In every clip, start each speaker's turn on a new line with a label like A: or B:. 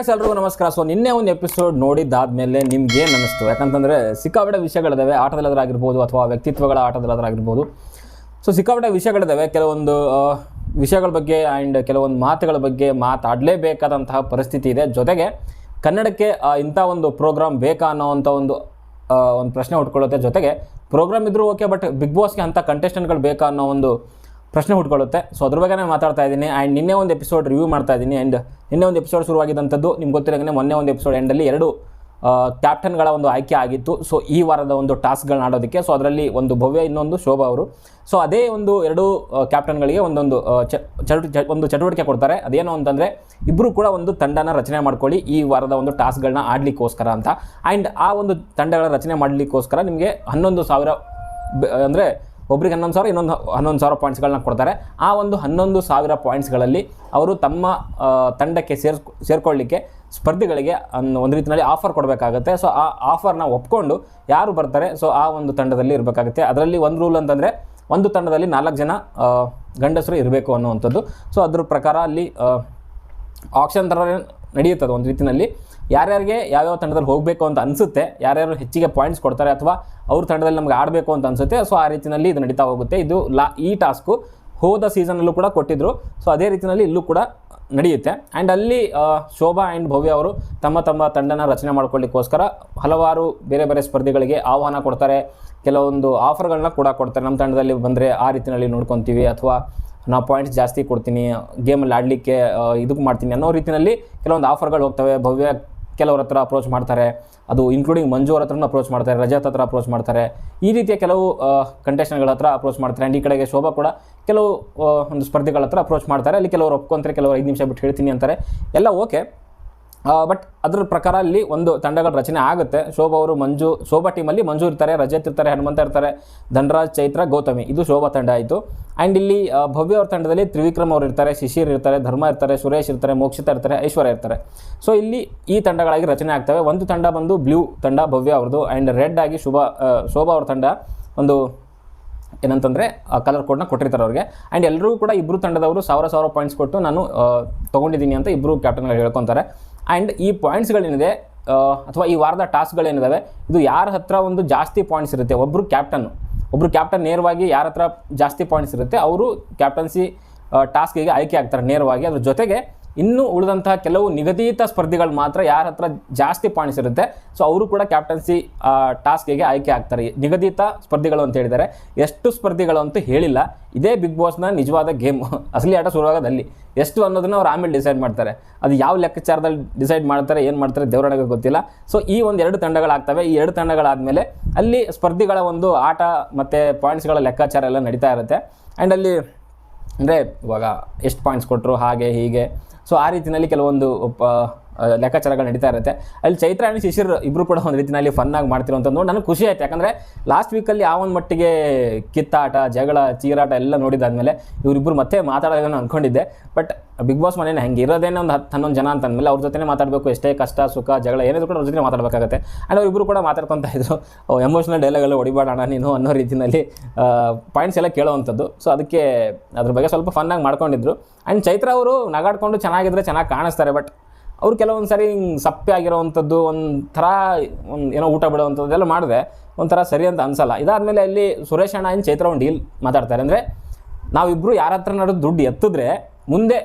A: ಎಲ್ರಿಗೂ ನಮಸ್ಕಾರ. ಸೊ ನಿನ್ನೆ ಒಂದು ಎಪಿಸೋಡ್ ನೋಡಿದ್ದಾದ್ಮೇಲೆ ನಿಮ್ಗೆ ಏನು ಅನಿಸ್ತು ಯಾಕಂತಂದರೆ ಸಿಕ್ಕಾಪಟ್ಟೆ ವಿಷಯಗಳಿದಾವೆ. ಆಟದಲ್ಲಾದ್ರಾಗಿರ್ಬೋದು ಅಥವಾ ವ್ಯಕ್ತಿತ್ವಗಳ ಆಟದಲ್ಲಾದ್ರಾಗಿರ್ಬೋದು ಸೊ ಸಿಕ್ಕಾಪಟ್ಟೆ ವಿಷಯಗಳಿದಾವೆ. ಕೆಲವೊಂದು ವಿಷಯಗಳ ಬಗ್ಗೆ ಆ್ಯಂಡ್ ಕೆಲವೊಂದು ಮಾತುಗಳ ಬಗ್ಗೆ ಮಾತಾಡಲೇಬೇಕಾದಂತಹ ಪರಿಸ್ಥಿತಿ ಇದೆ. ಜೊತೆಗೆ ಕನ್ನಡಕ್ಕೆ ಇಂಥ ಒಂದು ಪ್ರೋಗ್ರಾಮ್ ಬೇಕಾ ಅನ್ನೋವಂಥ ಒಂದು ಒಂದು ಪ್ರಶ್ನೆ ಉಟ್ಕೊಳ್ಳುತ್ತೆ. ಜೊತೆಗೆ ಪ್ರೋಗ್ರಾಮ್ ಇದ್ರೂ ಓಕೆ ಬಟ್ ಬಿಗ್ ಬಾಸ್ಗೆ ಅಂಥ ಕಂಟೆಸ್ಟೆಂಟ್ಗಳು ಬೇಕಾ ಅನ್ನೋ ಒಂದು ಪ್ರಶ್ನೆ ಹುಟ್ಕೊಳ್ಳುತ್ತೆ. ಸೊ ಅದ್ರ ಬಗ್ಗೆ ನಾನು ಮಾತಾಡ್ತಾ ಇದ್ದೀನಿ. ಆ್ಯಂಡ್ ನಿನ್ನೆ ಒಂದು ಎಪಿಸೋಡ್ ರಿವ್ಯೂ ಮಾಡ್ತಾ ಇದ್ದೀನಿ. ಆ್ಯಂಡ್ ನಿನ್ನೆ ಒಂದು ಎಪಿಸೋಡ್ ಶುರುವಾಗಿದ್ದಂಥದ್ದು ನಿಮ್ಗೆ ಗೊತ್ತಿರೋಂಗೆ ಮೊನ್ನೆ ಒಂದು ಎಪಿಸೋಡ್ ಎಂಡಲ್ಲಿ ಎರಡು ಕ್ಯಾಪ್ಟನ್ಗಳ ಒಂದು ಆಯ್ಕೆ ಆಗಿತ್ತು. ಸೊ ಈ ವಾರದ ಒಂದು ಟಾಸ್ಕ್ಗಳನ್ನ ಆಡೋದಕ್ಕೆ. ಸೊ ಅದರಲ್ಲಿ ಒಂದು ಭವ್ಯ, ಇನ್ನೊಂದು ಶೋಭಾ ಅವರು. ಸೊ ಅದೇ ಒಂದು ಎರಡು ಕ್ಯಾಪ್ಟನ್ಗಳಿಗೆ ಒಂದೊಂದು ಚಟು- ಒಂದು ಚಟುವಟಿಕೆ ಕೊಡ್ತಾರೆ. ಅದೇನು ಅಂತಂದರೆ ಇಬ್ಬರು ಕೂಡ ಒಂದು ತಂಡನ ರಚನೆ ಮಾಡ್ಕೊಳ್ಳಿ ಈ ವಾರದ ಒಂದು ಟಾಸ್ಕ್ಗಳನ್ನ ಆಡಲಿಕ್ಕೋಸ್ಕರ ಅಂತ. ಆ್ಯಂಡ್ ಆ ಒಂದು ತಂಡಗಳ ರಚನೆ ಮಾಡಲಿಕ್ಕೋಸ್ಕರ ನಿಮಗೆ ಹನ್ನೊಂದು ಸಾವಿರ ಅಂದರೆ ಒಬ್ರಿಗೆ ಹನ್ನೊಂದು ಸಾವಿರ, ಇನ್ನೊಂದು ಹನ್ನೊಂದು ಸಾವಿರ ಪಾಯಿಂಟ್ಸ್ಗಳನ್ನ ಕೊಡ್ತಾರೆ. ಆ ಒಂದು ಹನ್ನೊಂದು ಸಾವಿರ ಪಾಯಿಂಟ್ಸ್ಗಳಲ್ಲಿ ಅವರು ತಮ್ಮ ತಂಡಕ್ಕೆ ಸೇರ್ಸ್, ಸೇರ್ಕೊಳ್ಳಿಕ್ಕೆ ಸ್ಪರ್ಧಿಗಳಿಗೆ ಒಂದು ರೀತಿಯಲ್ಲಿ ಆಫರ್ ಕೊಡಬೇಕಾಗುತ್ತೆ. ಸೊ ಆ ಆಫರ್ನ ಒಪ್ಕೊಂಡು ಯಾರು ಬರ್ತಾರೆ ಸೊ ಆ ಒಂದು ತಂಡದಲ್ಲಿ ಇರಬೇಕಾಗುತ್ತೆ. ಅದರಲ್ಲಿ ಒಂದು ರೂಲ್ ಅಂತಂದರೆ, ಒಂದು ತಂಡದಲ್ಲಿ ನಾಲ್ಕು ಜನ ಗಂಡಸರು ಇರಬೇಕು ಅನ್ನುವಂಥದ್ದು. ಸೊ ಅದ್ರ ಪ್ರಕಾರ ಅಲ್ಲಿ ಆಕ್ಷನ್ ಥರ ನಡೆಯುತ್ತದೆ ಒಂದು ರೀತಿಯಲ್ಲಿ. ಯಾರ್ಯಾರಿಗೆ ಯಾವ್ಯಾವ ತಂಡದಲ್ಲಿ ಹೋಗಬೇಕು ಅಂತ ಅನಿಸುತ್ತೆ, ಯಾರ್ಯಾರು ಹೆಚ್ಚಿಗೆ ಪಾಯಿಂಟ್ಸ್ ಕೊಡ್ತಾರೆ ಅಥವಾ ಅವ್ರ ತಂಡದಲ್ಲಿ ನಮ್ಗೆ ಆಡಬೇಕು ಅಂತ ಅನಿಸುತ್ತೆ ಸೊ ಆ ರೀತಿಯಲ್ಲಿ ಇದು ನಡೀತಾ ಹೋಗುತ್ತೆ. ಇದು ಲಾ, ಈ ಟಾಸ್ಕು ಹೋದ ಸೀಸನಲ್ಲೂ ಕೂಡ ಕೊಟ್ಟಿದ್ದರು ಸೊ ಅದೇ ರೀತಿಯಲ್ಲಿ ಇಲ್ಲೂ ಕೂಡ ನಡೆಯುತ್ತೆ. ಆ್ಯಂಡ್ ಅಲ್ಲಿ ಶೋಭಾ ಆ್ಯಂಡ್ ಭವ್ಯ ಅವರು ತಮ್ಮ ತಮ್ಮ ತಂಡನ ರಚನೆ ಮಾಡ್ಕೊಳ್ಳಿಕ್ಕೋಸ್ಕರ ಹಲವಾರು ಬೇರೆ ಬೇರೆ ಸ್ಪರ್ಧಿಗಳಿಗೆ ಆಹ್ವಾನ ಕೊಡ್ತಾರೆ. ಕೆಲವೊಂದು ಆಫರ್ಗಳನ್ನ ಕೂಡ ಕೊಡ್ತಾರೆ. ನಮ್ಮ ತಂಡದಲ್ಲಿ ಬಂದರೆ ಆ ರೀತಿಯಲ್ಲಿ ನೋಡ್ಕೊತೀವಿ. ಅಥವಾ ನಾ ಪಾಯಿಂಟ್ಸ್ ಜಾಸ್ತಿ ಕೊಡ್ತೀನಿ, ಗೇಮಲ್ಲಿ ಆಡಲಿಕ್ಕೆ ಇದಕ್ಕೆ ಮಾಡ್ತೀನಿ ಅನ್ನೋ ರೀತಿಯಲ್ಲಿ ಕೆಲವೊಂದು ಆಫರ್ಗಳು ಹೋಗ್ತವೆ. ಭವ್ಯ ಕೆಲವ್ರ ಹತ್ರ ಅಪ್ರೋಚ್ ಮಾಡ್ತಾರೆ. ಅದು ಇನ್ಕ್ಲೂಡಿಂಗ್ ಮಂಜು ಅವ್ರ ಹತ್ರನೂ ಅಪ್ರೋಚ್ ಮಾಡ್ತಾರೆ, ರಜತ್ ಹತ್ರ ಅಪ್ರೋಚ್ ಮಾಡ್ತಾರೆ. ಈ ರೀತಿಯ ಕೆಲವು ಕಂಟೆಸ್ಟೆಂಟ್ಗಳ ಹತ್ರ ಅಪ್ರೋಚ್ ಮಾಡ್ತಾರೆ. ಆ್ಯಂಡ್ ಈ ಕಡೆಗೆ ಶೋಭಾ ಕೂಡ ಕೆಲವು ಒಂದು ಸ್ಪರ್ಧೆಗಳ ಹತ್ರ ಅಪ್ರೋಚ್ ಮಾಡ್ತಾರೆ. ಅಲ್ಲಿ ಕೆಲವರು ಒಪ್ಕೊಂತಾರೆ, ಕೆಲವರು ಐದು ನಿಮಿಷ ಬಿಟ್ಟು ಹೇಳ್ತೀನಿ ಅಂತಾರೆ. ಎಲ್ಲ ಓಕೆ ಬಟ್ ಅದ್ರ ಪ್ರಕಾರ ಅಲ್ಲಿ ಒಂದು ತಂಡಗಳ ರಚನೆ ಆಗುತ್ತೆ. ಶೋಭಾ ಅವರು ಮಂಜು, ಶೋಭಾ ಟೀಮಲ್ಲಿ ಮಂಜು ಇರ್ತಾರೆ, ರಜತ್ ಇರ್ತಾರೆ, ಹನುಮಂತ ಇರ್ತಾರೆ, ಧನರಾಜ್, ಚೈತ್ರ, ಗೌತಮಿ. ಇದು ಶೋಭಾ ತಂಡ ಆಯಿತು. ಆ್ಯಂಡ್ ಇಲ್ಲಿ ಭವ್ಯ ಅವ್ರ ತಂಡದಲ್ಲಿ ತ್ರಿವಿಕ್ರಮ್ ಅವರು ಇರ್ತಾರೆ, ಶಿಶಿರ್ ಇರ್ತಾರೆ, ಧರ್ಮ ಇರ್ತಾರೆ, ಸುರೇಶ್ ಇರ್ತಾರೆ, ಮೋಕ್ಷಿತ ಇರ್ತಾರೆ, ಐಶ್ವರ್ಯ ಇರ್ತಾರೆ. ಸೊ ಇಲ್ಲಿ ಈ ತಂಡಗಳಾಗಿ ರಚನೆ ಆಗ್ತವೆ. ಒಂದು ತಂಡ ಬಂದು ಬ್ಲೂ ತಂಡ, ಭವ್ಯ ಅವ್ರದ್ದು ಆ್ಯಂಡ್ ರೆಡ್ ಆಗಿ ಶುಭ ಶೋಭಾ ಅವ್ರ ತಂಡ ಒಂದು ಏನಂತಂದರೆ ಕಲರ್ ಕೋಡ್ನ ಕೊಟ್ಟಿರ್ತಾರೆ ಅವ್ರಿಗೆ. ಆ್ಯಂಡ್ ಎಲ್ಲರೂ ಕೂಡ ಇಬ್ಬರು ತಂಡದವರು ಸಾವಿರ ಸಾವಿರ ಪಾಯಿಂಟ್ಸ್ ಕೊಟ್ಟು ನಾನು ತೊಗೊಂಡಿದ್ದೀನಿ ಅಂತ ಇಬ್ಬರು ಕ್ಯಾಪ್ಟನ್ಗಳು ಹೇಳ್ಕೊತಾರೆ. ಆ್ಯಂಡ್ ಈ ಪಾಯಿಂಟ್ಸ್ಗಳೇನಿದೆ ಅಥವಾ ಈ ವಾರದ ಟಾಸ್ಕ್ಗಳೇನಿದ್ದಾವೆ ಇದು ಯಾರ ಹತ್ರ ಒಂದು ಜಾಸ್ತಿ ಪಾಯಿಂಟ್ಸ್ ಇರುತ್ತೆ? ಒಬ್ಬರು ಕ್ಯಾಪ್ಟನ್ ಒಬ್ಬರು ಕ್ಯಾಪ್ಟನ್ ನೇರವಾಗಿ ಯಾರ ಹತ್ರ ಜಾಸ್ತಿ ಪಾಯಿಂಟ್ಸ್ ಇರುತ್ತೆ, ಅವರು ಕ್ಯಾಪ್ಟನ್ಸಿ ಟಾಸ್ಕಿಗೆ ಆಯ್ಕೆ ಆಗ್ತಾರೆ ನೇರವಾಗಿ. ಅದ್ರ ಜೊತೆಗೆ ಇನ್ನು ಉಳಿದಂತಹ ಕೆಲವು ನಿಗದಿತ ಸ್ಪರ್ಧಿಗಳು ಮಾತ್ರ ಯಾರ ಹತ್ರ ಜಾಸ್ತಿ ಪಾಯಿಂಟ್ಸ್ ಇರುತ್ತೆ ಸೊ ಅವರು ಕೂಡ ಕ್ಯಾಪ್ಟನ್ಸಿ ಟಾಸ್ಕಿಗೆ ಆಯ್ಕೆ ಆಗ್ತಾರೆ. ನಿಗದಿತ ಸ್ಪರ್ಧಿಗಳು ಅಂತ ಹೇಳಿದ್ದಾರೆ. ಎಷ್ಟು ಸ್ಪರ್ಧಿಗಳು ಅಂತ ಹೇಳಿಲ್ಲ. ಇದೇ ಬಿಗ್ ಬಾಸ್ನ ನಿಜವಾದ ಗೇಮ್ ಅಸಲಿ ಆಟ ಶುರುವಾಗದಲ್ಲಿ. ಎಷ್ಟು ಅನ್ನೋದನ್ನ ಅವ್ರು ಆಮೇಲೆ ಡಿಸೈಡ್ ಮಾಡ್ತಾರೆ. ಅದು ಯಾವ ಲೆಕ್ಕಾಚಾರದಲ್ಲಿ ಡಿಸೈಡ್ ಮಾಡ್ತಾರೆ, ಏನು ಮಾಡ್ತಾರೆ ದೇವರೊಳಗೆ ಗೊತ್ತಿಲ್ಲ. ಸೊ ಈ ಒಂದು ಎರಡು ತಂಡಗಳಾಗ್ತವೆ ಈ ಎರಡು ತಂಡಗಳಾದಮೇಲೆ ಅಲ್ಲಿ ಸ್ಪರ್ಧಿಗಳ ಒಂದು ಆಟ ಮತ್ತು ಪಾಯಿಂಟ್ಸ್ಗಳ ಲೆಕ್ಕಾಚಾರ ಎಲ್ಲ ನಡೀತಾ ಇರುತ್ತೆ. ಆ್ಯಂಡ್ ಅಲ್ಲಿ, ಅಂದರೆ ಇವಾಗ ಎಷ್ಟು ಪಾಯಿಂಟ್ಸ್ ಕೊಟ್ಟರು ಹಾಗೆ, ಹೀಗೆ ಸೊ ಆ ರೀತಿಯಲ್ಲಿ ಕೆಲವೊಂದು ಲೆಕ್ಕಾಚಾರಗಳು ನಡೀತಾ ಇರುತ್ತೆ. ಅಲ್ಲಿ ಚೈತ್ರ ಆ್ಯಂಡ್ ಶಿಶಿರ್ ಇಬ್ಬರು ಕೂಡ ಒಂದು ರೀತಿಯಲ್ಲಿ ಫನ್ನಾಗಿ ಅಂತ ನೋಡಿ ನನಗೆ ಖುಷಿ ಆಯ್ತು. ಯಾಕಂದರೆ ಲಾಸ್ಟ್ ವೀಕಲ್ಲಿ ಆ ಒಂದು ಮಟ್ಟಿಗೆ ಕಿತ್ತಾಟ, ಜಗಳ, ಚೀರಾಟ ಎಲ್ಲ ನೋಡಿದಾದ್ಮೇಲೆ ಇವರಿಬ್ಬರು ಮತ್ತೆ ಅನ್ಕೊಂಡಿದ್ದೆ. ಅಂದ್ಕೊಂಡಿದ್ದೆ ಬಟ್ ಬಿಗ್ ಬಾಸ್ ಮನೇನ ಹೆಂಗೆ ಇರೋದೇನೆ ಒಂದು ಹತ್ತು ಹನ್ನೊಂದು ಜನ ಅಂತ ಅಂದಮೇಲೆ ಅವ್ರ ಜೊತೆ ಮಾತಾಡಬೇಕು. ಎಷ್ಟೇ ಕಷ್ಟ, ಸುಖ, ಜಗಳ ಏನಿದ್ರು ಕೂಡ ಅವ್ರ ಜೊತೆ ಮಾತಾಡಬೇಕಾಗುತ್ತೆ. ಆ್ಯಂಡ್ ಅವರಿಬ್ಬರು ಕೂಡ ಮಾತಾಡ್ಕೊತಾ ಇದ್ರು. ಎಮೋಷ್ನಲ್ ಡೈಲಾಗ್ ಎಲ್ಲ ಹೊಡಿಬಾಡೋಣ ನೀನು ಅನ್ನೋ ರೀತಿಯಲ್ಲಿ ಪಾಯಿಂಟ್ಸ್ ಎಲ್ಲ ಕೇಳೋವಂಥದ್ದು. ಸೊ ಅದಕ್ಕೆ ಅದ್ರ ಬಗ್ಗೆ ಸ್ವಲ್ಪ ಫನ್ನಾಗಿ ಮಾಡ್ಕೊಂಡಿದ್ರು. ಆ್ಯಂಡ್ ಚೈತ್ರ ಅವರು ನಗಾಡ್ಕೊಂಡು ಚೆನ್ನಾಗಿದ್ರೆ ಚೆನ್ನಾಗಿ ಕಾಣಿಸ್ತಾರೆ. ಬಟ್ ಅವ್ರು ಕೆಲವೊಂದು ಸರಿ ಹಿಂಗೆ ಸಪ್ಪೆ ಆಗಿರೋವಂಥದ್ದು ಒಂಥರ ಒಂದು ಏನೋ ಊಟ ಬಿಡೋವಂಥದ್ದೆಲ್ಲ ಮಾಡಿದೆ ಒಂಥರ ಸರಿ ಅಂತ ಅನಿಸಲ್ಲ. ಇದಾದಮೇಲೆ ಅಲ್ಲಿ ಸುರೇಶ್ ಅಣ್ಣ ಏನು ಚೈತ್ರ ಒಂದು ಡೀಲ್ ಮಾತಾಡ್ತಾರೆ ಅಂದರೆ ನಾವಿಬ್ಬರು ಯಾರ ಹತ್ರ ನಡೆದು ದುಡ್ಡು ಎತ್ತಿದ್ರೆ ಮುಂದೆ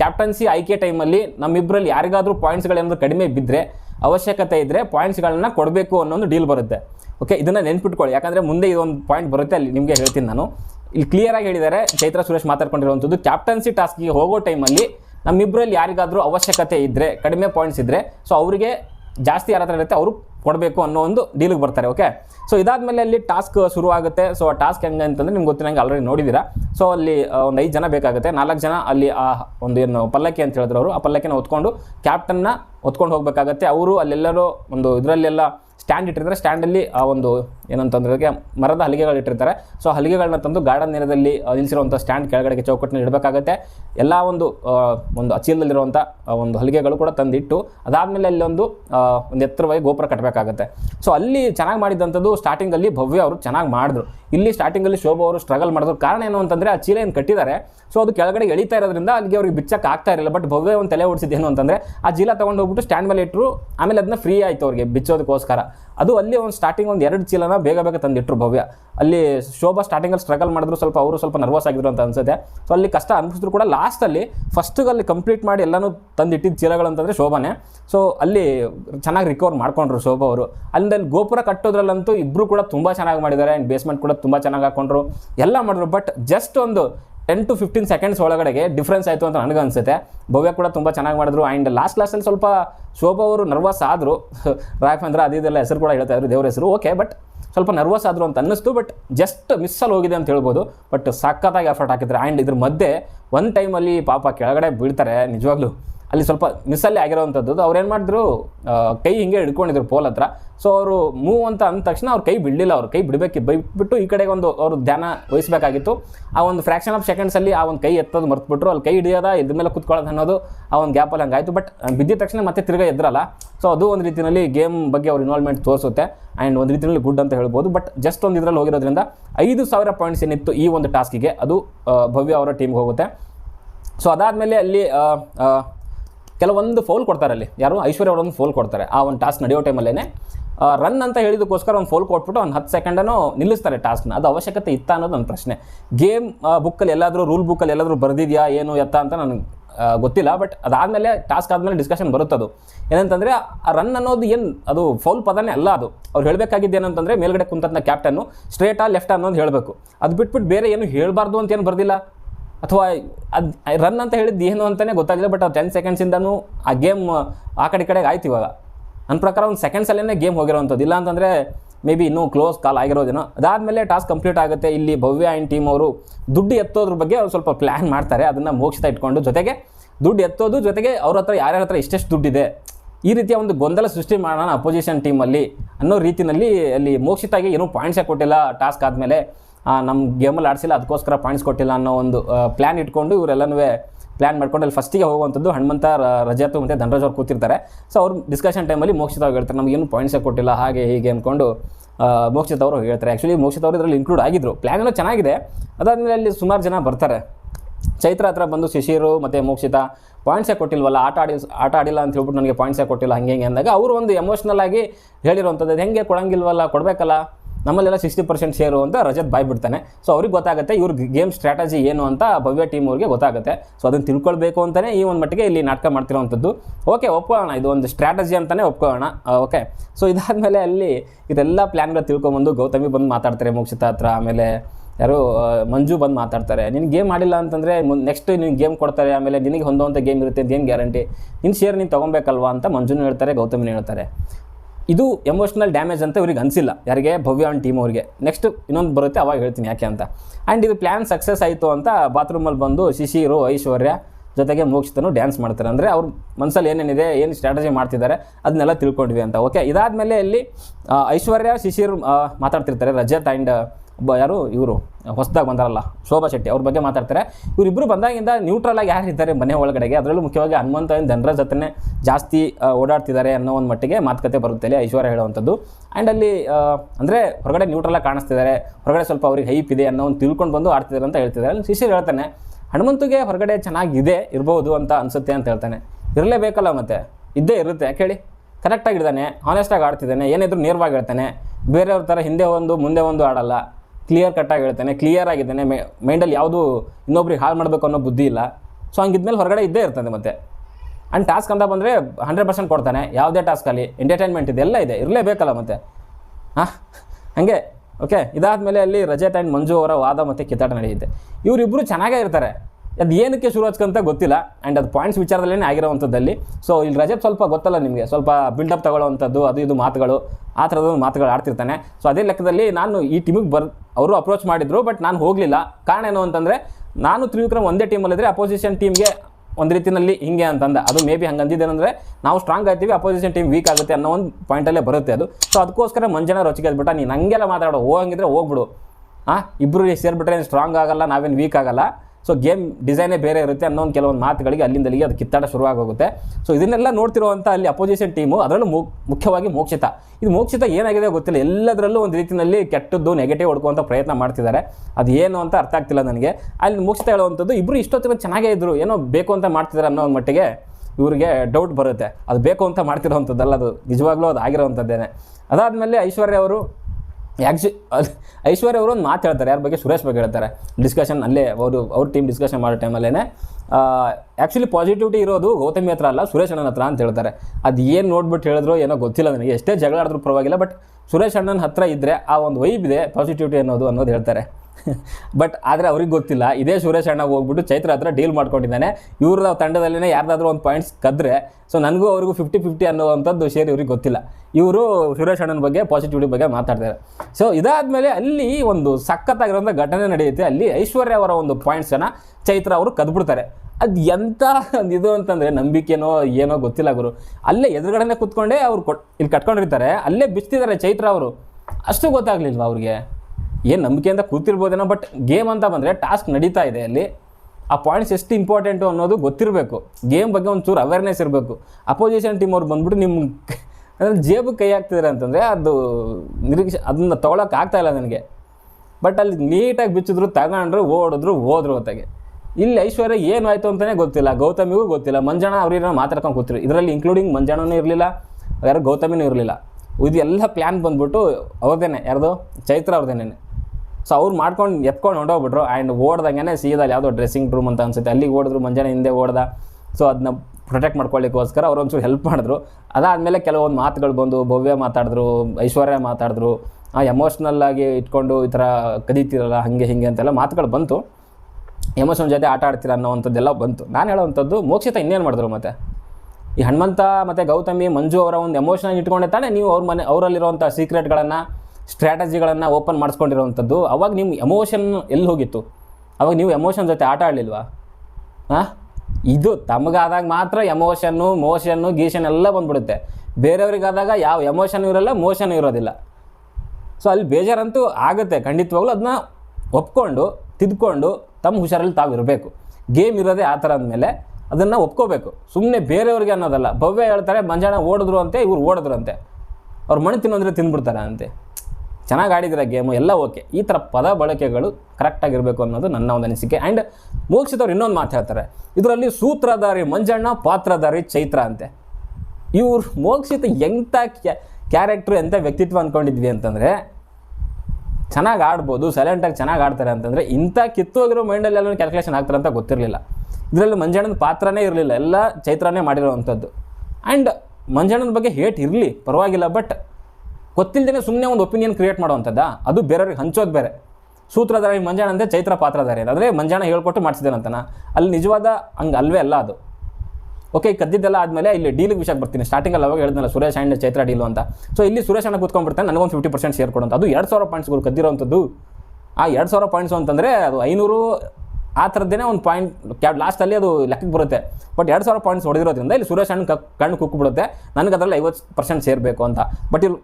A: ಕ್ಯಾಪ್ಟನ್ಸಿ ಆಯ್ಕೆ ಟೈಮಲ್ಲಿ ನಮ್ಮಿಬ್ಬರಲ್ಲಿ ಯಾರಿಗಾದರೂ ಪಾಯಿಂಟ್ಸ್ಗಳೇನಾದರೂ ಕಡಿಮೆ ಬಿದ್ದರೆ ಅವಶ್ಯಕತೆ ಇದ್ದರೆ ಪಾಯಿಂಟ್ಸ್ಗಳನ್ನ ಕೊಡಬೇಕು ಅನ್ನೋ ಡೀಲ್ ಬರುತ್ತೆ. ಓಕೆ ಇದನ್ನು ನೆನ್ಪಿಟ್ಕೊಳ್ಳಿ. ಯಾಕಂದರೆ ಮುಂದೆ ಇದೊಂದು ಪಾಯಿಂಟ್ ಬರುತ್ತೆ ಅಲ್ಲಿ ನಿಮಗೆ ಹೇಳ್ತೀನಿ ನಾನು. ಇಲ್ಲಿ ಕ್ಲಿಯರಾಗಿ ಹೇಳಿದ್ದಾರೆ, ಚೈತ್ರ ಸುರೇಶ್ ಮಾತಾಡ್ಕೊಂಡಿರುವಂಥದ್ದು. ಕ್ಯಾಪ್ಟನ್ಸಿ ಟಾಸ್ಕಿಗೆ ಹೋಗೋ ಟೈಮಲ್ಲಿ ನಮ್ಮಿಬ್ಬರಲ್ಲಿ ಯಾರಿಗಾದರೂ ಅವಶ್ಯಕತೆ ಇದ್ದರೆ ಕಡಿಮೆ ಪಾಯಿಂಟ್ಸ್ ಇದ್ದರೆ ಸೊ ಅವರಿಗೆ ಜಾಸ್ತಿ ಯಾರ ಹತ್ರ ಇರುತ್ತೆ ಅವರು ಕೊಡಬೇಕು ಅನ್ನೋ ಒಂದು ಡೀಲಿಗೆ ಬರ್ತಾರೆ ಓಕೆ ಸೊ ಇದಾದಮೇಲೆ ಅಲ್ಲಿ ಟಾಸ್ಕ್ ಶುರುವಾಗುತ್ತೆ. ಸೊ ಆ ಟಾಸ್ಕ್ ಹೆಂಗೆ ಅಂತಂದರೆ ನಿಮ್ಗೆ ಗೊತ್ತಿರಂಗೆ ಆಲ್ರೆಡಿ ನೋಡಿದ್ದೀರಾ ಸೊ ಅಲ್ಲಿ ಒಂದು ಐದು ಜನ ಬೇಕಾಗುತ್ತೆ. ನಾಲ್ಕು ಜನ ಅಲ್ಲಿ ಆ ಒಂದು ಏನು ಪಲ್ಲಕ್ಕಿ ಅಂತ ಹೇಳಿದ್ರು ಅವರು, ಆ ಪಲ್ಲಕ್ಕಿನ ಹೊತ್ಕೊಂಡು ಕ್ಯಾಪ್ಟನ್ನ ಹೊತ್ಕೊಂಡು ಹೋಗಬೇಕಾಗತ್ತೆ. ಅವರು ಅಲ್ಲೆಲ್ಲರೂ ಒಂದು ಇದರಲ್ಲೆಲ್ಲ ಸ್ಟ್ಯಾಂಡ್ ಇಟ್ಟಿರ್ತಾರೆ. ಸ್ಟ್ಯಾಂಡಲ್ಲಿ ಆ ಒಂದು ಏನಂತಂದ್ರೆ ಮರದ ಹಲಿಗೆಗಳು ಇಟ್ಟಿರ್ತಾರೆ. ಸೊ ಹಲಿಗೆಗಳನ್ನ ತಂದು ಗಾರ್ಡನ್ ನೆಲದಲ್ಲಿ ನಿಲ್ಲಿಸಿರುವಂಥ ಸ್ಟ್ಯಾಂಡ್ ಕೆಳಗಡೆಗೆ ಚೌಕಟ್ಟಿನ ಇಡಬೇಕಾಗುತ್ತೆ. ಎಲ್ಲ ಒಂದು ಒಂದು ಅಚೀಲದಲ್ಲಿರುವಂಥ ಒಂದು ಹಲಿಗೆಗಳು ಕೂಡ ತಂದಿಟ್ಟು ಅದಾದಮೇಲೆ ಅಲ್ಲಿ ಒಂದು ಆ, ಒಂದು ಎತ್ತರವಾಗಿ ಗೋಪುರ ಕಟ್ಟಬೇಕಾಗತ್ತೆ. ಸೊ ಅಲ್ಲಿ ಚೆನ್ನಾಗಿ ಮಾಡಿದಂಥದ್ದು ಸ್ಟಾರ್ಟಿಂಗಲ್ಲಿ ಭವ್ಯ ಅವರು ಚೆನ್ನಾಗಿ ಮಾಡಿದ್ರು. ಇಲ್ಲಿ ಸ್ಟಾರ್ಟಿಂಗಲ್ಲಿ ಶೋಭಾ ಅವರು ಸ್ಟ್ರಗಲ್ ಮಾಡಿದ್ರು. ಕಾರಣ ಏನು ಅಂತಂದರೆ ಆ ಚೀಲ ಏನು ಕಟ್ಟಿದ್ದಾರೆ? ಸೊ ಅದು ಕೆಳಗಡೆ ಎಳಿತಾ ಇರೋದ್ರಿಂದ ಅಲ್ಲಿಗೆ ಅವ್ರಿಗೆ ಬಿಚ್ಚಕ್ಕೆ ಆಗ್ತಾ ಇರಲಿಲ್ಲ. ಬಟ್ ಭವ್ಯ ಒಂದು ತಲೆ ಓಡಿಸಿದ್ದೇನು ಅಂತಂದರೆ ಆ ಚೀಲ ತೊಗೊಂಡು ಹೋಗ್ಬಿಟ್ಟು ಸ್ಟ್ಯಾಂಡ್ ಮೇಲೆ ಇಟ್ಟರು ಆಮೇಲೆ ಅದನ್ನ ಫ್ರೀ ಆಯಿತು ಅವ್ರಿಗೆ ಬಿಚ್ಚೋದಕ್ಕೋಸ್ಕರ. ಅದು ಅಲ್ಲಿ ಒಂದು ಸ್ಟಾರ್ಟಿಂಗ್ ಒಂದು ಎರಡು ಚೀಲನ ಬೇಗ ಬೇಗ ತಂದಿಟ್ಟರು ಭವ್ಯ. ಅಲ್ಲಿ ಶೋಭಾ ಸ್ಟಾರ್ಟಿಂಗಲ್ಲಿ ಸ್ಟ್ರಗಲ್ ಮಾಡಿದ್ರು, ಸ್ವಲ್ಪ ಅವರು ಸ್ವಲ್ಪ ನರ್ವಸ್ ಆಗಿದ್ರು ಅಂತ ಅನ್ಸುತ್ತೆ. ಸೊ ಅಲ್ಲಿ ಕಷ್ಟ ಅನ್ಸಿದ್ರು ಕೂಡ ಲಾಸ್ಟಲ್ಲಿ ಫಸ್ಟಿಗೆ ಅಲ್ಲಿ ಕಂಪ್ಲೀಟ್ ಮಾಡಿ ಎಲ್ಲನೂ ತಂದಿಟ್ಟಿದ್ದ ಚೀಲಗಳು ಅಂತಂದರೆ ಶೋಭಾನೇ. ಸೊ ಅಲ್ಲಿ ಚೆನ್ನಾಗಿ ರಿಕವರ್ ಮಾಡ್ಕೊಂಡ್ರು ಶೋಭಾ ಅವರು. ಅಲ್ಲಿಂದ ಅಲ್ಲಿ ಗೋಪುರ ಕಟ್ಟೋದ್ರಲ್ಲಂತೂ ಇಬ್ಬರು ಕೂಡ ತುಂಬ ಚೆನ್ನಾಗಿ ಮಾಡಿದ್ದಾರೆ. ಆ್ಯಂಡ್ ಬೇಸ್ಮೆಂಟ್ ಕೂಡ ತುಂಬ ಚೆನ್ನಾಗಿ ಹಾಕೊಂಡ್ರು. ಎಲ್ಲ ಮಾಡಿದ್ರು. ಬಟ್ ಜಸ್ಟ್ ಒಂದು ಟೆನ್ ಟು ಫಿಫ್ಟೀನ್ ಸೆಕೆಂಡ್ಸ್ ಒಳಗಡೆಗೆ ಡಿಫ್ರೆನ್ಸ್ ಆಯಿತು ಅಂತ ನನಗೆ ಅನಿಸುತ್ತೆ. ಭವ್ಯ ಕೂಡ ತುಂಬ ಚೆನ್ನಾಗಿ ಮಾಡಿದ್ರು. ಆ್ಯಂಡ್ ಲಾಸ್ಟ್ ಲಾಸ್ಟಲ್ಲಿ ಸ್ವಲ್ಪ ಶೋಭಾ ಅವರು ನರ್ವಸ್ ಆದರು. ಯಾಕಂದ್ರೆ ಅದು ಇದೆಲ್ಲ ಹೆಸರು ಕೂಡ ಹೇಳ್ತಾ ಇದ್ರು ದೇವ್ರ ಹೆಸರು. ಓಕೆ ಬಟ್ ಸ್ವಲ್ಪ ನರ್ವಸ್ ಆದರು ಅಂತ ಅನ್ನಿಸ್ತು ಬಟ್ ಜಸ್ಟ್ ಮಿಸ್ಸಲ್ಲಿ ಹೋಗಿದೆ ಅಂತ ಹೇಳ್ಬೋದು. ಬಟ್ ಸಖತ್ತಾಗಿ ಎಫರ್ಟ್ ಹಾಕಿದ್ದಾರೆ ಆ್ಯಂಡ್ ಇದ್ರ ಮಧ್ಯೆ ಒಂದು ಟೈಮಲ್ಲಿ ಪಾಪ ಕೆಳಗಡೆ ಬೀಳ್ತಾರೆ, ನಿಜವಾಗ್ಲೂ. ಅಲ್ಲಿ ಸ್ವಲ್ಪ ಮಿಸ್ಸಲ್ಲಿ ಆಗಿರೋವಂಥದ್ದು ಅವ್ರು ಏನು ಮಾಡಿದ್ರು ಕೈ ಹಿಂಗೆ ಹಿಡ್ಕೊಂಡಿದ್ರು ಪೋಲ್ ಹತ್ರ. ಸೊ ಅವರು ಮೂವ್ ಅಂತ ಅಂದ ತಕ್ಷಣ ಅವ್ರ ಕೈ ಬಿಡಲಿಲ್ಲ ಅವ್ರು ಕೈ ಬಿಡಬೇಕು ಬಿಟ್ಟು ಈ ಕಡೆಗೆ ಒಂದು ಅವರು ಧ್ಯಾನ ವಹಿಸಬೇಕಾಗಿತ್ತು. ಆ ಒಂದು ಫ್ರ್ಯಾಕ್ಷನ್ ಆಫ್ ಸೆಕೆಂಡ್ಸಲ್ಲಿ ಆ ಒಂದು ಕೈ ಎತ್ತೋದು ಮರ್ತ್ಬಿಟ್ರು. ಅಲ್ಲಿ ಕೈ ಹಿಡಿಯೋದ, ಇದ್ರ ಮೇಲೆ ಕುತ್ಕೊಳ್ಳೋದು ಅನ್ನೋದು ಆ ಒಂದು ಗ್ಯಾಪಲ್ಲಿ ಹಂಗಾಯಿತು. ಬಟ್ ಬಿದ್ದಿದ ತಕ್ಷಣ ಮತ್ತೆ ತಿರ್ಗಾ ಎದ್ರಲ್ಲ. ಸೊ ಅದು ಒಂದು ರೀತಿಯಲ್ಲಿ ಗೇಮ್ ಬಗ್ಗೆ ಅವ್ರ ಇನ್ವಾಲ್ವ್ಮೆಂಟ್ ತೋರಿಸುತ್ತೆ. ಆ್ಯಂಡ್ ಒಂದು ರೀತಿಯಲ್ಲಿ ಗುಡ್ ಅಂತ ಹೇಳ್ಬೋದು. ಬಟ್ ಜಸ್ಟ್ ಒಂದು ಇದರಲ್ಲಿ ಹೋಗಿರೋದ್ರಿಂದ ಐದು ಸಾವಿರ ಪಾಯಿಂಟ್ಸ್ ಏನಿತ್ತು ಈ ಒಂದು ಟಾಸ್ಕಿಗೆ ಅದು ಭವ್ಯ ಅವರ ಟೀಮ್ಗೆ ಹೋಗುತ್ತೆ. ಸೊ ಅದಾದಮೇಲೆ ಅಲ್ಲಿ ಕೆಲವೊಂದು ಫೌಲ್ ಕೊಡ್ತಾರೆ ಅಲ್ಲಿ ಯಾರು ಐಶ್ವರ್ಯ ಅವರೊಂದು ಫೋಲ್ ಕೊಡ್ತಾರೆ. ಆ ಒಂದು ಟಾಸ್ಕ್ ನಡೆಯೋ ಟೈಮಲ್ಲೇ ರನ್ ಅಂತ ಹೇಳಿದಕ್ಕೋಸ್ಕರ ಒಂದು ಫೋಲ್ ಕೊಟ್ಬಿಟ್ಟು ಒಂದು ಹತ್ತು ಸೆಕೆಂಡನ್ನು ನಿಲ್ಲಿಸ್ತಾರೆ ಟಾಸ್ಕ್ನ ಅದು ಅವಶ್ಯಕತೆ ಇತ್ತ ಅನ್ನೋದು ನನ್ನ ಪ್ರಶ್ನೆ. ಗೇಮ್ ಬುಕ್ಕಲ್ಲಿ ಎಲ್ಲಾದರೂ ರೂಲ್ ಬುಕ್ಕಲ್ಲಿ ಎಲ್ಲಾದರೂ ಬರೆದಿದೆಯಾ, ಏನು, ಎತ್ತ ಅಂತ ನನಗೆ ಗೊತ್ತಿಲ್ಲ. ಬಟ್ ಅದಾದಮೇಲೆ ಟಾಸ್ಕ್ ಆದಮೇಲೆ ಡಿಸ್ಕಷನ್ ಬರುತ್ತದು. ಏನಂತಂದರೆ, ಆ ರನ್ ಅನ್ನೋದು ಏನು, ಅದು ಫೌಲ್ ಪದನೇ ಅಲ್ಲ ಅದು. ಅವ್ರು ಹೇಳಬೇಕಾಗಿದ್ದು ಏನಂತಂದರೆ, ಮೇಲ್ಗಡೆ ಕುಂತಂತ ಕ್ಯಾಪ್ಟನ್ನು ಸ್ಟ್ರೇಟಾ ಲೆಫ್ಟ್ ಅನ್ನೋದು ಹೇಳಬೇಕು. ಅದು ಬಿಟ್ಬಿಟ್ಟು ಬೇರೆ ಏನು ಹೇಳಬಾರ್ದು ಅಂತ ಏನು ಬರ್ದಿಲ್ಲ? ಅಥವಾ ಅದು ರನ್ ಅಂತ ಹೇಳಿದ್ದು ಏನು ಅಂತಲೇ ಗೊತ್ತಾಗಲಿಲ್ಲ ಬಟ್ ಆ ಟೆನ್ ಸೆಕೆಂಡ್ಸಿಂದನೂ ಆ ಗೇಮ್ ಆ ಕಡೆ ಕಡೆಗೆ ಆಯ್ತು ಇವಾಗ. ನನ್ನ ಪ್ರಕಾರ ಒಂದು ಸೆಕೆಂಡ್ಸಲ್ಲೇ ಗೇಮ್ ಹೋಗಿರೋವಂಥದ್ದು. ಇಲ್ಲ ಅಂತಂದರೆ ಮೇ ಬಿ ಇನ್ನೂ ಕ್ಲೋಸ್ ಕಾಲ್ ಆಗಿರೋದೇನೋ. ಅದಾದಮೇಲೆ ಟಾಸ್ಕ್ ಕಂಪ್ಲೀಟ್ ಆಗುತ್ತೆ. ಇಲ್ಲಿ ಭವ್ಯ ಆ್ಯಂಡ್ ಟೀಮ್ ಅವರು ದುಡ್ಡು ಎತ್ತೋದ್ರ ಬಗ್ಗೆ ಅವ್ರು ಸ್ವಲ್ಪ ಪ್ಲ್ಯಾನ್ ಮಾಡ್ತಾರೆ. ಅದನ್ನು ಮೋಕ್ಷಿತ ಇಟ್ಕೊಂಡು ಜೊತೆಗೆ ದುಡ್ಡು ಎತ್ತೋದು ಜೊತೆಗೆ ಅವ್ರ ಹತ್ರ ಯಾರ್ಯಾರ ಹತ್ರ ಇಷ್ಟೆಷ್ಟು ದುಡ್ಡಿದೆ. ಈ ರೀತಿಯ ಒಂದು ಗೊಂದಲ ಸೃಷ್ಟಿ ಮಾಡೋಣ ಅಪೋಸಿಷನ್ ಟೀಮಲ್ಲಿ ಅನ್ನೋ ರೀತಿಯಲ್ಲಿ ಅಲ್ಲಿ ಮೋಕ್ಷಿತಾಗಿ ಏನೂ ಪಾಯಿಂಟ್ಸೇ ಕೊಟ್ಟಿಲ್ಲ. ಟಾಸ್ಕ್ ಆದಮೇಲೆ ನಮ್ಮ ಗೇಮಲ್ಲಿ ಆಡಿಸಿಲ್ಲ, ಅದಕ್ಕೋಸ್ಕರ ಪಾಯಿಂಟ್ಸ್ ಕೊಟ್ಟಿಲ್ಲ ಅನ್ನೋ ಒಂದು ಪ್ಲ್ಯಾನ್ ಇಟ್ಕೊಂಡು ಇವರೆಲ್ಲನೂ ಪ್ಲ್ಯಾನ್ ಮಾಡ್ಕೊಂಡು ಅಲ್ಲಿ ಫಸ್ಟಿಗೆ ಹೋಗುವಂಥದ್ದು ಹನುಮಂತ ರಜಾತು ಮತ್ತು ಧನರಾಜ್ ಅವ್ರು ಕೂತಿರ್ತಾರೆ. ಸೊ ಅವ್ರು ಡಿಸ್ಕಷನ್ ಟೈಮಲ್ಲಿ ಮೋಕ್ಷಿತ ಅವ್ರು ಹೇಳ್ತಾರೆ ನಮಗೇನು ಪಾಯಿಂಟ್ಸೇ ಕೊಟ್ಟಿಲ್ಲ, ಹಾಗೆ ಹೀಗೆ ಅಂದ್ಕೊಂಡು ಮೋಕ್ಷಿತ ಅವರು ಹೇಳ್ತಾರೆ. ಆ್ಯಕ್ಚುಲಿ ಮೋಕ್ಷಿತ ಅವರು ಇದರಲ್ಲಿ ಇನ್ಕ್ಲೂಡ್ ಆಗಿದ್ರು. ಪ್ಲ್ಯಾನ್ ಎಲ್ಲ ಚೆನ್ನಾಗಿದೆ. ಅದಾದಮೇಲೆ ಅಲ್ಲಿ ಸುಮಾರು ಜನ ಬರ್ತಾರೆ. ಚೈತ್ರ ಹತ್ರ ಬಂದು ಶಿಶಿರು ಮತ್ತು ಮೋಕ್ಷಿತ ಪಾಯಿಂಟ್ಸೇ ಕೊಟ್ಟಿಲ್ವಲ್ಲ, ಆಟ ಆಡಿ ಆಟ ಆಡಿಲ್ಲ ಅಂತ ಹೇಳ್ಬಿಟ್ಟು ನನಗೆ ಪಾಯಿಂಟ್ಸೇ ಕೊಟ್ಟಿಲ್ಲ, ಹಂಗೆ ಹಿಂಗೆ ಅಂದಾಗ ಅವರು ಒಂದು ಎಮೋಷ್ನಲ್ ಆಗಿ ಹೇಳಿರುವಂಥದ್ದು ಹೆಂಗೆ ಕೊಡಂಗಿಲ್ವಲ್ಲ, ಕೊಡಬೇಕಲ್ಲ? ನಮ್ಮಲ್ಲೆಲ್ಲ ಸಿಕ್ಸ್ಟಿ ಪರ್ಸೆಂಟ್ ಶೇರು ಅಂತ ರಜತ್ ಬಾಯ್ ಬಿಡ್ತಾನೆ. ಸೊ ಅವ್ರಿಗೆ ಗೊತ್ತಾಗುತ್ತೆ ಇವ್ರ ಗೇಮ್ ಸ್ಟ್ರಾಟಜಿ ಏನು ಅಂತ ಭವ್ಯ ಟೀಮ್ ಅವ್ರಿಗೆ ಗೊತ್ತಾಗುತ್ತೆ. ಸೊ ಅದನ್ನು ತಿಳ್ಕೊಳ್ಬೇಕು ಅಂತಲೇ ಈ ಒಂದು ಮಟ್ಟಿಗೆ ಇಲ್ಲಿ ನಾಟಕ ಮಾಡ್ತಿರೋವಂಥದ್ದು. ಓಕೆ ಒಪ್ಕೊಳ್ಳೋಣ. ಇದು ಒಂದು ಸ್ಟ್ರಾಟಜಿ ಅಂತಲೇ ಒಪ್ಕೊಳ್ಳೋಣ. ಓಕೆ ಸೊ ಇದಾದಮೇಲೆ ಅಲ್ಲಿ ಇದೆಲ್ಲ ಪ್ಲ್ಯಾನ್ಗಳು ತಿಳ್ಕೊಂಬಂದು ಗೌತಮಿ ಬಂದು ಮಾತಾಡ್ತಾರೆ ಮೋಕ್ಷಿತ ಹತ್ರ. ಆಮೇಲೆ ಯಾರು ಮಂಜು ಬಂದು ಮಾತಾಡ್ತಾರೆ. ನಿನ್ಗೆ ಗೇಮ್ ಆಡಿಲ್ಲ ಅಂತಂದರೆ ನೆಕ್ಸ್ಟ್ ನಿನ್ನ ಗೇಮ್ ಕೊಡ್ತಾರೆ. ಆಮೇಲೆ ನಿನಗೆ ಹೊಂದುವಂಥ ಗೇಮ್ ಇರುತ್ತೆ ಏನು ಗ್ಯಾರಂಟಿ ನಿನ್ನ ಶೇರ್ ನೀನು ತೊಗೊಬೇಕಲ್ವಾ? ಅಂತ ಮಂಜುನು ಹೇಳ್ತಾರೆ, ಗೌತಮಿನ ಹೇಳ್ತಾರೆ. ಇದು ಎಮೋಷ್ನಲ್ ಡ್ಯಾಮೇಜ್ ಅಂತ ಇವ್ರಿಗೆ ಅನಿಸಿಲ್ಲ. ಯಾರಿಗೆ? ಭವ್ಯ ಆನ್ ಟೀಮ್ ಅವ್ರಿಗೆ. ನೆಕ್ಸ್ಟ್ ಇನ್ನೊಂದು ಬರುತ್ತೆ, ಅವಾಗ ಹೇಳ್ತೀನಿ ಯಾಕೆ ಅಂತ. ಆ್ಯಂಡ್ ಇದು ಪ್ಲ್ಯಾನ್ ಸಕ್ಸಸ್ ಆಯಿತು ಅಂತ ಬಾತ್ರೂಮಲ್ಲಿ ಬಂದು ಶಿಶಿರು ಐಶ್ವರ್ಯ ಜೊತೆಗೆ ಮೋಕ್ಷಿತನು ಡ್ಯಾನ್ಸ್ ಮಾಡ್ತಾರೆ. ಅಂದರೆ ಅವ್ರ ಮನಸ್ಸಲ್ಲಿ ಏನೇನಿದೆ, ಏನು ಸ್ಟ್ರಾಟಜಿ ಮಾಡ್ತಿದ್ದಾರೆ, ಅದನ್ನೆಲ್ಲ ತಿಳ್ಕೊಂಡ್ವಿ ಅಂತ. ಓಕೆ ಇದಾದಮೇಲೆ ಇಲ್ಲಿ ಐಶ್ವರ್ಯ, ಶಿಶಿರ್ ಮಾತಾಡ್ತಿರ್ತಾರೆ ರಜತ್ ಆ್ಯಂಡ್ ಒಬ್ಬ ಯಾರು? ಇವರು. ಹೊಸದಾಗಿ ಬಂದಾರಲ್ಲ. ಶೋಭಾ ಶೆಟ್ಟಿ ಅವ್ರ ಬಗ್ಗೆ ಮಾತಾಡ್ತಾರೆ. ಇವರಿಬ್ಬರು ಬಂದಾಗಿಂದ ನ್ಯೂಟ್ರಲ್ ಆಗಿ ಯಾರು ಇದ್ದಾರೆ ಮನೆ ಒಳಗಡೆಗೆ? ಅದರಲ್ಲೂ ಮುಖ್ಯವಾಗಿ ಹನುಮಂತ ಜನರ ಧನರಾಜ್ ಜೊತೆ ಜಾಸ್ತಿ ಓಡಾಡ್ತಿದ್ದಾರೆ ಅನ್ನೋ ಒಂದು ಮಟ್ಟಿಗೆ ಮಾತುಕತೆ ಬರುತ್ತೆ ಅಲ್ಲಿ ಐಶ್ವರ್ಯ ಹೇಳುವಂಥದ್ದು. ಆ್ಯಂಡ್ ಅಲ್ಲಿ ಅಂದರೆ ಹೊರಗಡೆ ನ್ಯೂಟ್ರಲ್ ಆಗಿ ಕಾಣಿಸ್ತಿದ್ದಾರೆ. ಹೊರಗಡೆ ಸ್ವಲ್ಪ ಅವ್ರಿಗೆ ಹೈಪ್ ಇದೆ ಅನ್ನೋ ಒಂದು ತಿಳ್ಕೊಂಡು ಬಂದು ಆಡ್ತಿದ್ದಾರೆ ಅಂತ ಹೇಳ್ತಿದ್ದಾರೆ. ಅಲ್ಲಿ ಶಿಶಿರ್ ಹೇಳ್ತಾನೆ, ಹನುಮಂತಗೆ ಹೊರಗಡೆ ಚೆನ್ನಾಗಿದೆ, ಇರ್ಬೋದು ಅಂತ ಅನಿಸುತ್ತೆ ಅಂತ ಹೇಳ್ತಾನೆ. ಇರಲೇಬೇಕಲ್ಲ ಮತ್ತೆ? ಇದ್ದೇ ಇರುತ್ತೆ, ಯಾಕೆ ಹೇಳಿ? ಕರೆಕ್ಟಾಗಿದ್ದಾನೆ ಹಾನೆಸ್ಟಾಗಿ ಆಡ್ತಿದ್ದಾನೆ, ಏನಿದ್ರು ನೇರವಾಗಿ ಹೇಳ್ತಾನೆ. ಬೇರೆಯವ್ರ ಥರ ಹಿಂದೆ ಒಂದು, ಮುಂದೆ ಒಂದು ಆಡಲ್ಲ. ಕ್ಲಿಯರ್ ಕಟ್ಟಾಗಿ ಹೇಳ್ತಾನೆ ಕ್ಲಿಯರ್ ಆಗಿದ್ದಾನೆ ಮೈಂಡಲ್ಲಿ ಯಾವುದು ಇನ್ನೊಬ್ರಿಗೆ ಹಾಳು ಮಾಡಬೇಕು ಅನ್ನೋ ಬುದ್ಧಿ ಇಲ್ಲ. ಸೊ ಹಂಗಿದ್ಮೇಲೆ ಹೊರಗಡೆ ಇದ್ದೇ ಇರ್ತದೆ ಮತ್ತೆ. ಆ್ಯಂಡ್ ಟಾಸ್ಕ್ ಅಂತ ಬಂದರೆ ಹಂಡ್ರೆಡ್ ಪರ್ಸೆಂಟ್ ಕೊಡ್ತಾನೆ, ಯಾವುದೇ ಟಾಸ್ಕಲ್ಲಿ ಎಂಟರ್ಟೈನ್ಮೆಂಟ್ ಇದೆ ಎಲ್ಲ ಇದೆ, ಇರಲೇಬೇಕಲ್ಲ ಮತ್ತೆ. ಹಾಂ, ಹಾಗೆ ಓಕೆ ಇದಾದ ಮೇಲೆ ಅಲ್ಲಿ ರಜತ್ ಆ್ಯಂಡ್ ಮಂಜು ಅವರ ವಾದ ಮತ್ತು ಕಿತ್ತಾಟ ನಡೆಯುತ್ತೆ. ಇವರಿಬ್ಬರು ಚೆನ್ನಾಗೇ ಇರ್ತಾರೆ. ಅದು ಏನಕ್ಕೆ ಶುರು ಹಚ್ಕೊಂತ ಗೊತ್ತಿಲ್ಲ. ಆ್ಯಂಡ್ ಅದು ಪಾಯಿಂಟ್ಸ್ ವಿಚಾರದಲ್ಲೇ ಆಗಿರೋವಂಥದ್ದಲ್ಲಿ. ಸೊ ಇಲ್ಲಿ ರಜತ್ ಸ್ವಲ್ಪ ಗೊತ್ತಲ್ಲ ನಿಮಗೆ. ಸ್ವಲ್ಪ ಬಿಲ್ಡಪ್ ತಗೊಳ್ಳೋವಂಥದ್ದು, ಅದು ಇದು ಮಾತುಗಳು, ಆ ಥರದ ಮಾತುಗಳು ಆಡ್ತಿರ್ತಾನೆ. ಸೊ ಅದೇ ಲೆಕ್ಕದಲ್ಲಿ ನಾನು ಈ ಟೀಮಿಗೆ ಬರ್, ಅವರು ಅಪ್ರೋಚ್ ಮಾಡಿದ್ರು ಬಟ್ ನಾನು ಹೋಗಲಿಲ್ಲ. ಕಾರಣ ಏನು ಅಂತಂದರೆ, ನಾನು ತ್ರಿವಿಕ್ರಮ್ ಒಂದೇ ಟೀಮಲ್ಲಿದ್ದರೆ ಅಪೋಸಿಷನ್ ಟೀಮ್ಗೆ ಒಂದು ರೀತಿಯಲ್ಲಿ ಹಿಂಗೆ ಅಂತಂದ. ಅದು ಮೇ ಬಿ ಹಂಗೆ ಅಂದಿದ್ದೇನೆಂದರೆ ನಾವು ಸ್ಟ್ರಾಂಗ್ ಆಗ್ತೀವಿ ಅಪೋಸಿಷನ್ ಟೀಮ್ ವೀಕ್ ಆಗುತ್ತೆ ಅನ್ನೋ ಒಂದು ಪಾಯಿಂಟಲ್ಲೇ ಬರುತ್ತೆ ಅದು. ಸೊ ಅದಕ್ಕೋಸ್ಕರ ಮಂಜನ ರೊಚ್ಚಿಗೆ ಬಿಟ್ಟ ನೀನು ಹಂಗೆಲ್ಲ ಮಾತಾಡೋ, ಹೋಗಂಗಿದ್ರೆ ಹೋಗ್ಬಿಡು. ಹಾಂ ಇಬ್ಬರು ಸೇರಿಬಿಟ್ರೆ ಏನು ಸ್ಟ್ರಾಂಗ್ ಆಗಲ್ಲ, ನಾವೇನು ವೀಕ್ ಆಗಲ್ಲ. ಸೊ ಗೇಮ್ ಡಿಸೈನೇ ಬೇರೆ ಇರುತ್ತೆ ಅನ್ನೋ ಒಂದು ಕೆಲವೊಂದು ಮಾತುಗಳಿಗೆ ಅಲ್ಲಿಂದಲ್ಲಿಗೆ ಅದು ಕಿತ್ತಾಟ ಶುರುವಾಗೋಗುತ್ತೆ. ಸೊ ಇದನ್ನೆಲ್ಲ ನೋಡ್ತಿರುವಂಥ ಅಲ್ಲಿ ಅಪೋಸಿಷನ್ ಟೀಮು ಅದರಲ್ಲೂ ಮುಖ್ಯವಾಗಿ ಮೋಕ್ಷಿತ. ಇದು ಮೋಕ್ಷಿತ ಏನಾಗಿದೆ ಗೊತ್ತಿಲ್ಲ. ಎಲ್ಲದರಲ್ಲೂ ಒಂದು ರೀತಿಯಲ್ಲಿ ಕೆಟ್ಟದ್ದು ನೆಗೆಟಿವ್ ಹೊಡ್ಕೊಂಥ ಪ್ರಯತ್ನ ಮಾಡ್ತಿದ್ದಾರೆ. ಅದು ಏನು ಅಂತ ಅರ್ಥ ಆಗ್ತಿಲ್ಲ ನನಗೆ. ಅಲ್ಲಿ ಮೋಕ್ಷಿತ ಹೇಳುವಂಥದ್ದು ಇಬ್ಬರು ಇಷ್ಟೊತ್ತಿನ ಚೆನ್ನಾಗೇ ಇದ್ದರು ಏನೋ ಬೇಕು ಅಂತ ಮಾಡ್ತಿದ್ದಾರೆ ಅನ್ನೋ ಒಂದು ಮಟ್ಟಿಗೆ ಇವರಿಗೆ ಡೌಟ್ ಬರುತ್ತೆ. ಅದು ಬೇಕು ಅಂತ ಮಾಡ್ತಿರೋವಂಥದ್ದಲ್ಲ ಅದು. ನಿಜವಾಗ್ಲೂ ಅದು ಆಗಿರೋವಂಥದ್ದೇನೆ. ಅದಾದಮೇಲೆ ಐಶ್ವರ್ಯ ಅವರು ಆ್ಯಕ್ಚು ಐಶ್ವರ್ಯ ಅವರು ಒಂದು ಮಾತು ಹೇಳ್ತಾರೆ, ಯಾರ ಬಗ್ಗೆ ಸುರೇಶ್ ಬಗ್ಗೆ ಹೇಳ್ತಾರೆ. ಡಿಸ್ಕಷನ್ ಅಲ್ಲೇ ಅವರು ಅವ್ರ ಟೀಮ್ ಡಿಸ್ಕಷನ್ ಮಾಡೋ ಟೈಮಲ್ಲೇ ಆ್ಯಕ್ಚುಲಿ ಪಾಸಿಟಿವಿಟಿ ಇರೋದು ಗೌತಮಿ ಹತ್ರ ಅಲ್ಲ, ಸುರೇಶ್ ಅಣ್ಣನ ಹತ್ರ ಅಂತ ಹೇಳ್ತಾರೆ. ಅದು ಏನು ನೋಡ್ಬಿಟ್ಟು ಹೇಳಿದ್ರು ಏನೋ ಗೊತ್ತಿಲ್ಲ ನನಗೆ, ಎಷ್ಟೇ ಜಗಳ ಆಡಿದ್ರು ಪರವಾಗಿಲ್ಲ ಬಟ್ ಸುರೇಶ್ ಅಣ್ಣನ ಹತ್ರ ಇದ್ದರೆ ಆ ಒಂದು ವೈಬ್ ಇದೆ ಪಾಸಿಟಿವಿಟಿ ಅನ್ನೋದು ಅನ್ನೋದು ಹೇಳ್ತಾರೆ. ಬಟ್ ಆದರೆ ಅವ್ರಿಗೆ ಗೊತ್ತಿಲ್ಲ. ಇದೇ ಸುರೇಶ್ ಅಣ್ಣ ಹೋಗ್ಬಿಟ್ಟು ಚೈತ್ರ ಹತ್ರ ಡೀಲ್ ಮಾಡ್ಕೊಂಡಿದ್ದಾನೆ. ಇವ್ರ ತಂಡದಲ್ಲೇ ಯಾರ್ದಾದ್ರೂ ಒಂದು ಪಾಯಿಂಟ್ಸ್ ಕದ್ರೆ. ಸೊ ನನಗೂ ಅವ್ರಿಗೂ ಫಿಫ್ಟಿ ಫಿಫ್ಟಿ ಅನ್ನೋವಂಥದ್ದು ಶೇರ್ ಇವ್ರಿಗೆ ಗೊತ್ತಿಲ್ಲ. ಇವರು ಸುರೇಶ್ ಅಣ್ಣನ ಬಗ್ಗೆ ಪಾಸಿಟಿವಿಟಿ ಬಗ್ಗೆ ಮಾತಾಡ್ತಾರೆ. ಸೊ ಇದಾದಮೇಲೆ ಅಲ್ಲಿ ಒಂದು ಸಖತ್ತಾಗಿರೋಂಥ ಘಟನೆ ನಡೆಯುತ್ತೆ. ಅಲ್ಲಿ ಐಶ್ವರ್ಯ ಅವರ ಒಂದು ಪಾಯಿಂಟ್ಸನ್ನು ಚೈತ್ರ ಅವರು ಕದ್ಬಿಡ್ತಾರೆ. ಅದು ಎಂಥ ಒಂದು ಇದು ಅಂತಂದರೆ ನಂಬಿಕೆನೋ ಏನೋ ಗೊತ್ತಿಲ್ಲ ಗುರು. ಅಲ್ಲೇ ಎದುರುಗಡೆನೇ ಕೂತ್ಕೊಂಡೇ ಅವ್ರು ಕೊಟ್ ಇಲ್ಲಿ ಕಟ್ಕೊಂಡಿರ್ತಾರೆ. ಅಲ್ಲೇ ಬಿಚ್ತಿದ್ದಾರೆ ಚೈತ್ರ ಅವರು. ಅಷ್ಟು ಗೊತ್ತಾಗಲಿಲ್ವಾ ಅವ್ರಿಗೆ? ಏನು ನಂಬಿಕೆಯಿಂದ ಕೂತಿರ್ಬೋದೇನೋ ಬಟ್ ಗೇಮ್ ಅಂತ ಬಂದರೆ ಟಾಸ್ಕ್ ನಡೀತಾ ಇದೆ ಅಲ್ಲಿ. ಆ ಪಾಯಿಂಟ್ಸ್ ಎಷ್ಟು ಇಂಪಾರ್ಟೆಂಟು ಅನ್ನೋದು ಗೊತ್ತಿರಬೇಕು. ಗೇಮ್ ಬಗ್ಗೆ ಒಂಚೂರು ಅವೇರ್ನೆಸ್ ಇರಬೇಕು. ಅಪೋಸಿಷನ್ ಟೀಮ್ ಅವ್ರು ಬಂದ್ಬಿಟ್ಟು ನಿಮ್ಮ ಅಂದರೆ ಜೇಬಿಗೆ ಕೈ ಹಾಕ್ತಿದ್ದಾರೆ ಅಂತಂದರೆ ಅದು ನಿರೀಕ್ಷೆ ಅದನ್ನ ತೊಗೊಳಕ್ಕೆ ಇಲ್ಲ ನನಗೆ. ಬಟ್ ಅಲ್ಲಿ ನೀಟಾಗಿ ಬಿಚ್ಚಿದ್ರು, ತಗೊಂಡ್ರು, ಓಡಿದ್ರು, ಹೋದ್ರು ಹೊತ್ತಾಗೆ ಇಲ್ಲಿ ಐಶ್ವರ್ಯ ಏನು ಆಯಿತು ಅಂತಲೇ ಗೊತ್ತಿಲ್ಲ. ಗೌತಮಿಗೂ ಗೊತ್ತಿಲ್ಲ. ಮಂಜಾಣ ಅವ್ರೇನೋ ಮಾತಾಡ್ಕೊಂಡು ಕೂತಿರು. ಇದರಲ್ಲಿ ಇನ್ಕ್ಲೂಡಿಂಗ್ ಮಂಜಾಣನೂ ಇರಲಿಲ್ಲ, ಯಾರು ಗೌತಮಿನೂ ಇರಲಿಲ್ಲ. ಇದೆಲ್ಲ ಪ್ಲ್ಯಾನ್ ಬಂದ್ಬಿಟ್ಟು ಅವ್ರದ್ದೇನೆ ಯಾರ್ದು? ಚೈತ್ರ ಅವ್ರದ್ದೇನೆ ಸೊ ಅವ್ರು ಮಾಡ್ಕೊಂಡು ಎತ್ಕೊಂಡು ಹೊಂಟೋಗ್ಬಿಟ್ರು. ಆ್ಯಂಡ್ ಓಡ್ದಂಗೆ ಸೀದಲ್ಲಿ ಯಾವುದೋ ಡ್ರೆಸ್ಸಿಂಗ್ ರೂಮ್ ಅಂತ ಅನ್ಸುತ್ತೆ. ಅಲ್ಲಿಗೆ ಓಡಿದ್ರು, ಮುಂಜಾನೆ ಹಿಂದೆ ಓಡ್ದ. ಸೊ ಅದನ್ನ ಪ್ರೊಟೆಕ್ಟ್ ಮಾಡ್ಕೊಳ್ಳಿಕ್ಕೋಸ್ಕರ ಅವ್ರು ಒಂಚೂರು ಹೆಲ್ಪ್ ಮಾಡಿದ್ರು. ಅದಾದಮೇಲೆ ಕೆಲವೊಂದು ಮಾತುಗಳು ಬಂದು, ಭವ್ಯ ಮಾತಾಡಿದ್ರು, ಐಶ್ವರ್ಯ ಮಾತಾಡಿದ್ರು. ಆ ಎಮೋಷ್ನಲ್ ಆಗಿ ಇಟ್ಕೊಂಡು ಈ ಥರ ಕದೀತಿರಲ್ಲ, ಹಾಗೆ ಹಿಂಗೆ ಅಂತೆಲ್ಲ ಮಾತುಗಳು ಬಂತು. ಎಮೋಷನ್ ಜೊತೆ ಆಟ ಆಡ್ತೀರ ಅನ್ನೋವಂಥದ್ದೆಲ್ಲ ಬಂತು. ನಾನು ಹೇಳೋವಂಥದ್ದು, ಮೋಕ್ಷಿತ ಇನ್ನೇನು ಮಾಡಿದ್ರು ಮತ್ತೆ? ಈ ಹನುಮಂತ ಮತ್ತು ಗೌತಮಿ, ಮಂಜು ಅವರ ಒಂದು ಎಮೋಷನ್ ಇಟ್ಕೊಂಡೆ ತಾನೇ ನೀವು ಅವ್ರ ಮನೆ, ಅವರಲ್ಲಿರುವಂಥ ಸೀಕ್ರೆಟ್ಗಳನ್ನು ಸ್ಟ್ರಾಟಜಿಗಳನ್ನು ಓಪನ್ ಮಾಡಿಸ್ಕೊಂಡಿರೋವಂಥದ್ದು, ಅವಾಗ ನಿಮ್ಮ ಎಮೋಷನ್ ಎಲ್ಲಿ ಹೋಗಿತ್ತು? ಅವಾಗ ನೀವು ಎಮೋಷನ್ ಜೊತೆ ಆಟ ಆಡಲಿಲ್ವಾ? ಹಾಂ ಇದು ತಮಗಾದಾಗ ಮಾತ್ರ ಎಮೋಷನ್ನು ಮೋಷನ್ನು ಗೀಷನ್ ಎಲ್ಲ ಬಂದ್ಬಿಡುತ್ತೆ. ಬೇರೆಯವ್ರಿಗಾದಾಗ ಯಾವ ಎಮೋಷನ್ ಇರೋಲ್ಲ ಮೋಷನ್ ಇರೋದಿಲ್ಲ. ಸೊ ಅಲ್ಲಿ ಬೇಜಾರಂತೂ ಆಗುತ್ತೆ. ಖಂಡಿತವಾಗ್ಲೂ ಅದನ್ನ ಒಪ್ಕೊಂಡು, ತಿದ್ಕೊಂಡು ತಮ್ಮ ಹುಷಾರಲ್ಲಿ ತಾವು ಇರಬೇಕು ಗೇಮ್ ಇರೋದೇ ಆ ಥರ ಅಂದಮೇಲೆ ಅದನ್ನು ಒಪ್ಕೋಬೇಕು. ಸುಮ್ಮನೆ ಬೇರೆಯವ್ರಿಗೆ ಅನ್ನೋದಲ್ಲ. ಭವ್ಯ ಹೇಳ್ತಾರೆ, ಮಂಜಾಣ ಓಡಿದ್ರು ಅಂತೆ, ಇವ್ರು ಓಡಿದ್ರು ಅಂತೆ. ಅವ್ರು ಮಣ್ಣು ತಿನ್ನೋದ್ರೆ ತಿಂದ್ಬಿಡ್ತಾರೆ ಅಂತೆ. ಚೆನ್ನಾಗಿ ಆಡಿದಿರ ಗೇಮು ಎಲ್ಲ ಓಕೆ ಈ ಥರ ಪದ ಬಳಕೆಗಳು ಕರೆಕ್ಟಾಗಿರಬೇಕು ಅನ್ನೋದು ನನ್ನ ಒಂದು ಅನಿಸಿಕೆ. ಆ್ಯಂಡ್ ಮೋಕ್ಷಿತವ್ರು ಇನ್ನೊಂದು ಮಾತು ಹೇಳ್ತಾರೆ. ಇದರಲ್ಲಿ ಸೂತ್ರಧಾರಿ ಮಂಜಣ್ಣ, ಪಾತ್ರಧಾರಿ ಚೈತ್ರ ಅಂತೆ. ಇವ್ರು ಮೋಕ್ಷಿತ ಎಂಥ ಕ್ಯಾರೆಕ್ಟ್ರು ಎಂಥ ವ್ಯಕ್ತಿತ್ವ ಅಂದ್ಕೊಂಡಿದ್ವಿ ಅಂತಂದರೆ, ಚೆನ್ನಾಗಿ ಆಡ್ಬೋದು ಸೈಲೆಂಟಾಗಿ ಚೆನ್ನಾಗಿ ಆಡ್ತಾರೆ ಅಂತಂದರೆ, ಇಂಥ ಕಿತ್ತೋಗಿರೋ ಮೈಂಡಲ್ಲಿ ಎಲ್ಲ ಕ್ಯಾಲ್ಕುಲೇಷನ್ ಆಗ್ತಾರೆ ಅಂತ ಗೊತ್ತಿರಲಿಲ್ಲ. ಇದರಲ್ಲಿ ಮಂಜಣ್ಣನ ಪಾತ್ರನೇ ಇರಲಿಲ್ಲ. ಎಲ್ಲ ಚೈತ್ರನೇ ಮಾಡಿರೋವಂಥದ್ದು. ಆ್ಯಂಡ್ ಮಂಜಣ್ಣನ ಬಗ್ಗೆ ಹೇಟ್ ಇರಲಿ, ಪರವಾಗಿಲ್ಲ ಬಟ್ ಗೊತ್ತಿಲ್ಲದೇ ಸುಮ್ಮನೆ ಒಂದು ಒಪಿನಿಯನ್ ಕ್ರಿಯೇಟ್ ಮಾಡುವಂಥದ್ದು? ಅದು ಬೇರೆಯವ್ರಿಗೆ ಹಂಚೋದು ಬೇರೆ. ಸೂತ್ರಧಾರಿ ಮಂಜಾಣ ಅಂದರೆ ಚೈತ್ರ ಪಾತ್ರಧಾರಿ ಅಂದರೆ ಮಂಜಾಣ ಹೇಳ್ಕೊಟ್ಟು ಮಾಡಿಸಿದ್ದೇನಂತನ? ಅಲ್ಲಿ ನಿಜವಾದ ಹಂಗೆ ಅಲ್ವೇ ಅಲ್ಲ ಅದು. ಓಕೆ ಕದ್ದಿದ್ದೆಲ್ಲ ಆದಮೇಲೆ ಇಲ್ಲಿ ಡೀಲಿಗೆ ವಿಷಯಕ್ಕೆ ಬರ್ತೀನಿ. ಸ್ಟಾರ್ಟಿಂಗಲ್ಲಿ ಅವಾಗ ಹೇಳಿದ್ನಲ್ಲ ಸುರೇಶ್ ಆ್ಯಂಡ್ ಚೈತ್ರ ಡೀಲು ಅಂತ. ಸೊ ಇಲ್ಲಿ ಸುರೇಶ್ ಅಣ್ಣ ಕೂತ್ಕೊಂಡ್ಬಿಡ್ತಾನೆ, ನನಗೊಂದು ಫಿಫ್ಟಿ ಪರ್ಸೆಂಟ್ ಶೇರ್ ಕೊಡೋಂಥ ಅದು ಎರಡು ಸಾವಿರ ಪಾಯಿಂಟ್ಸ್ಗಳು ಕದ್ದಿರೋವಂಥದ್ದು ಆ ಎರಡು ಸಾವಿರ ಪಾಯಿಂಟ್ಸು ಅಂತಂದರೆ ಅದು ಐನೂರು ಆ ಥರದ್ದೇನೆ ಒಂದು ಪಾಯಿಂಟ್ ಕ್ಯಾಬ್ ಲಾಸ್ಟಲ್ಲಿ ಅದು ಲೆಕ್ಕಕ್ಕೆ ಬರುತ್ತೆ. ಬಟ್ ಎರಡು ಸಾವಿರ ಪಾಯಿಂಟ್ಸ್ ಹೊಡೆದಿರೋದ್ರಿಂದ ಇಲ್ಲಿ ಸುರೇಶ್ ಅಣ್ಣ ಕಣ್ಣು ಕುಕ್ಕಿಬಿಡುತ್ತೆ ನನಗೆ ಅದರಲ್ಲಿ ಐವತ್ತು ಪರ್ಸೆಂಟ್ ಸೇರಬೇಕು ಅಂತ. ಬಟ್ ಇಲ್ಲಿ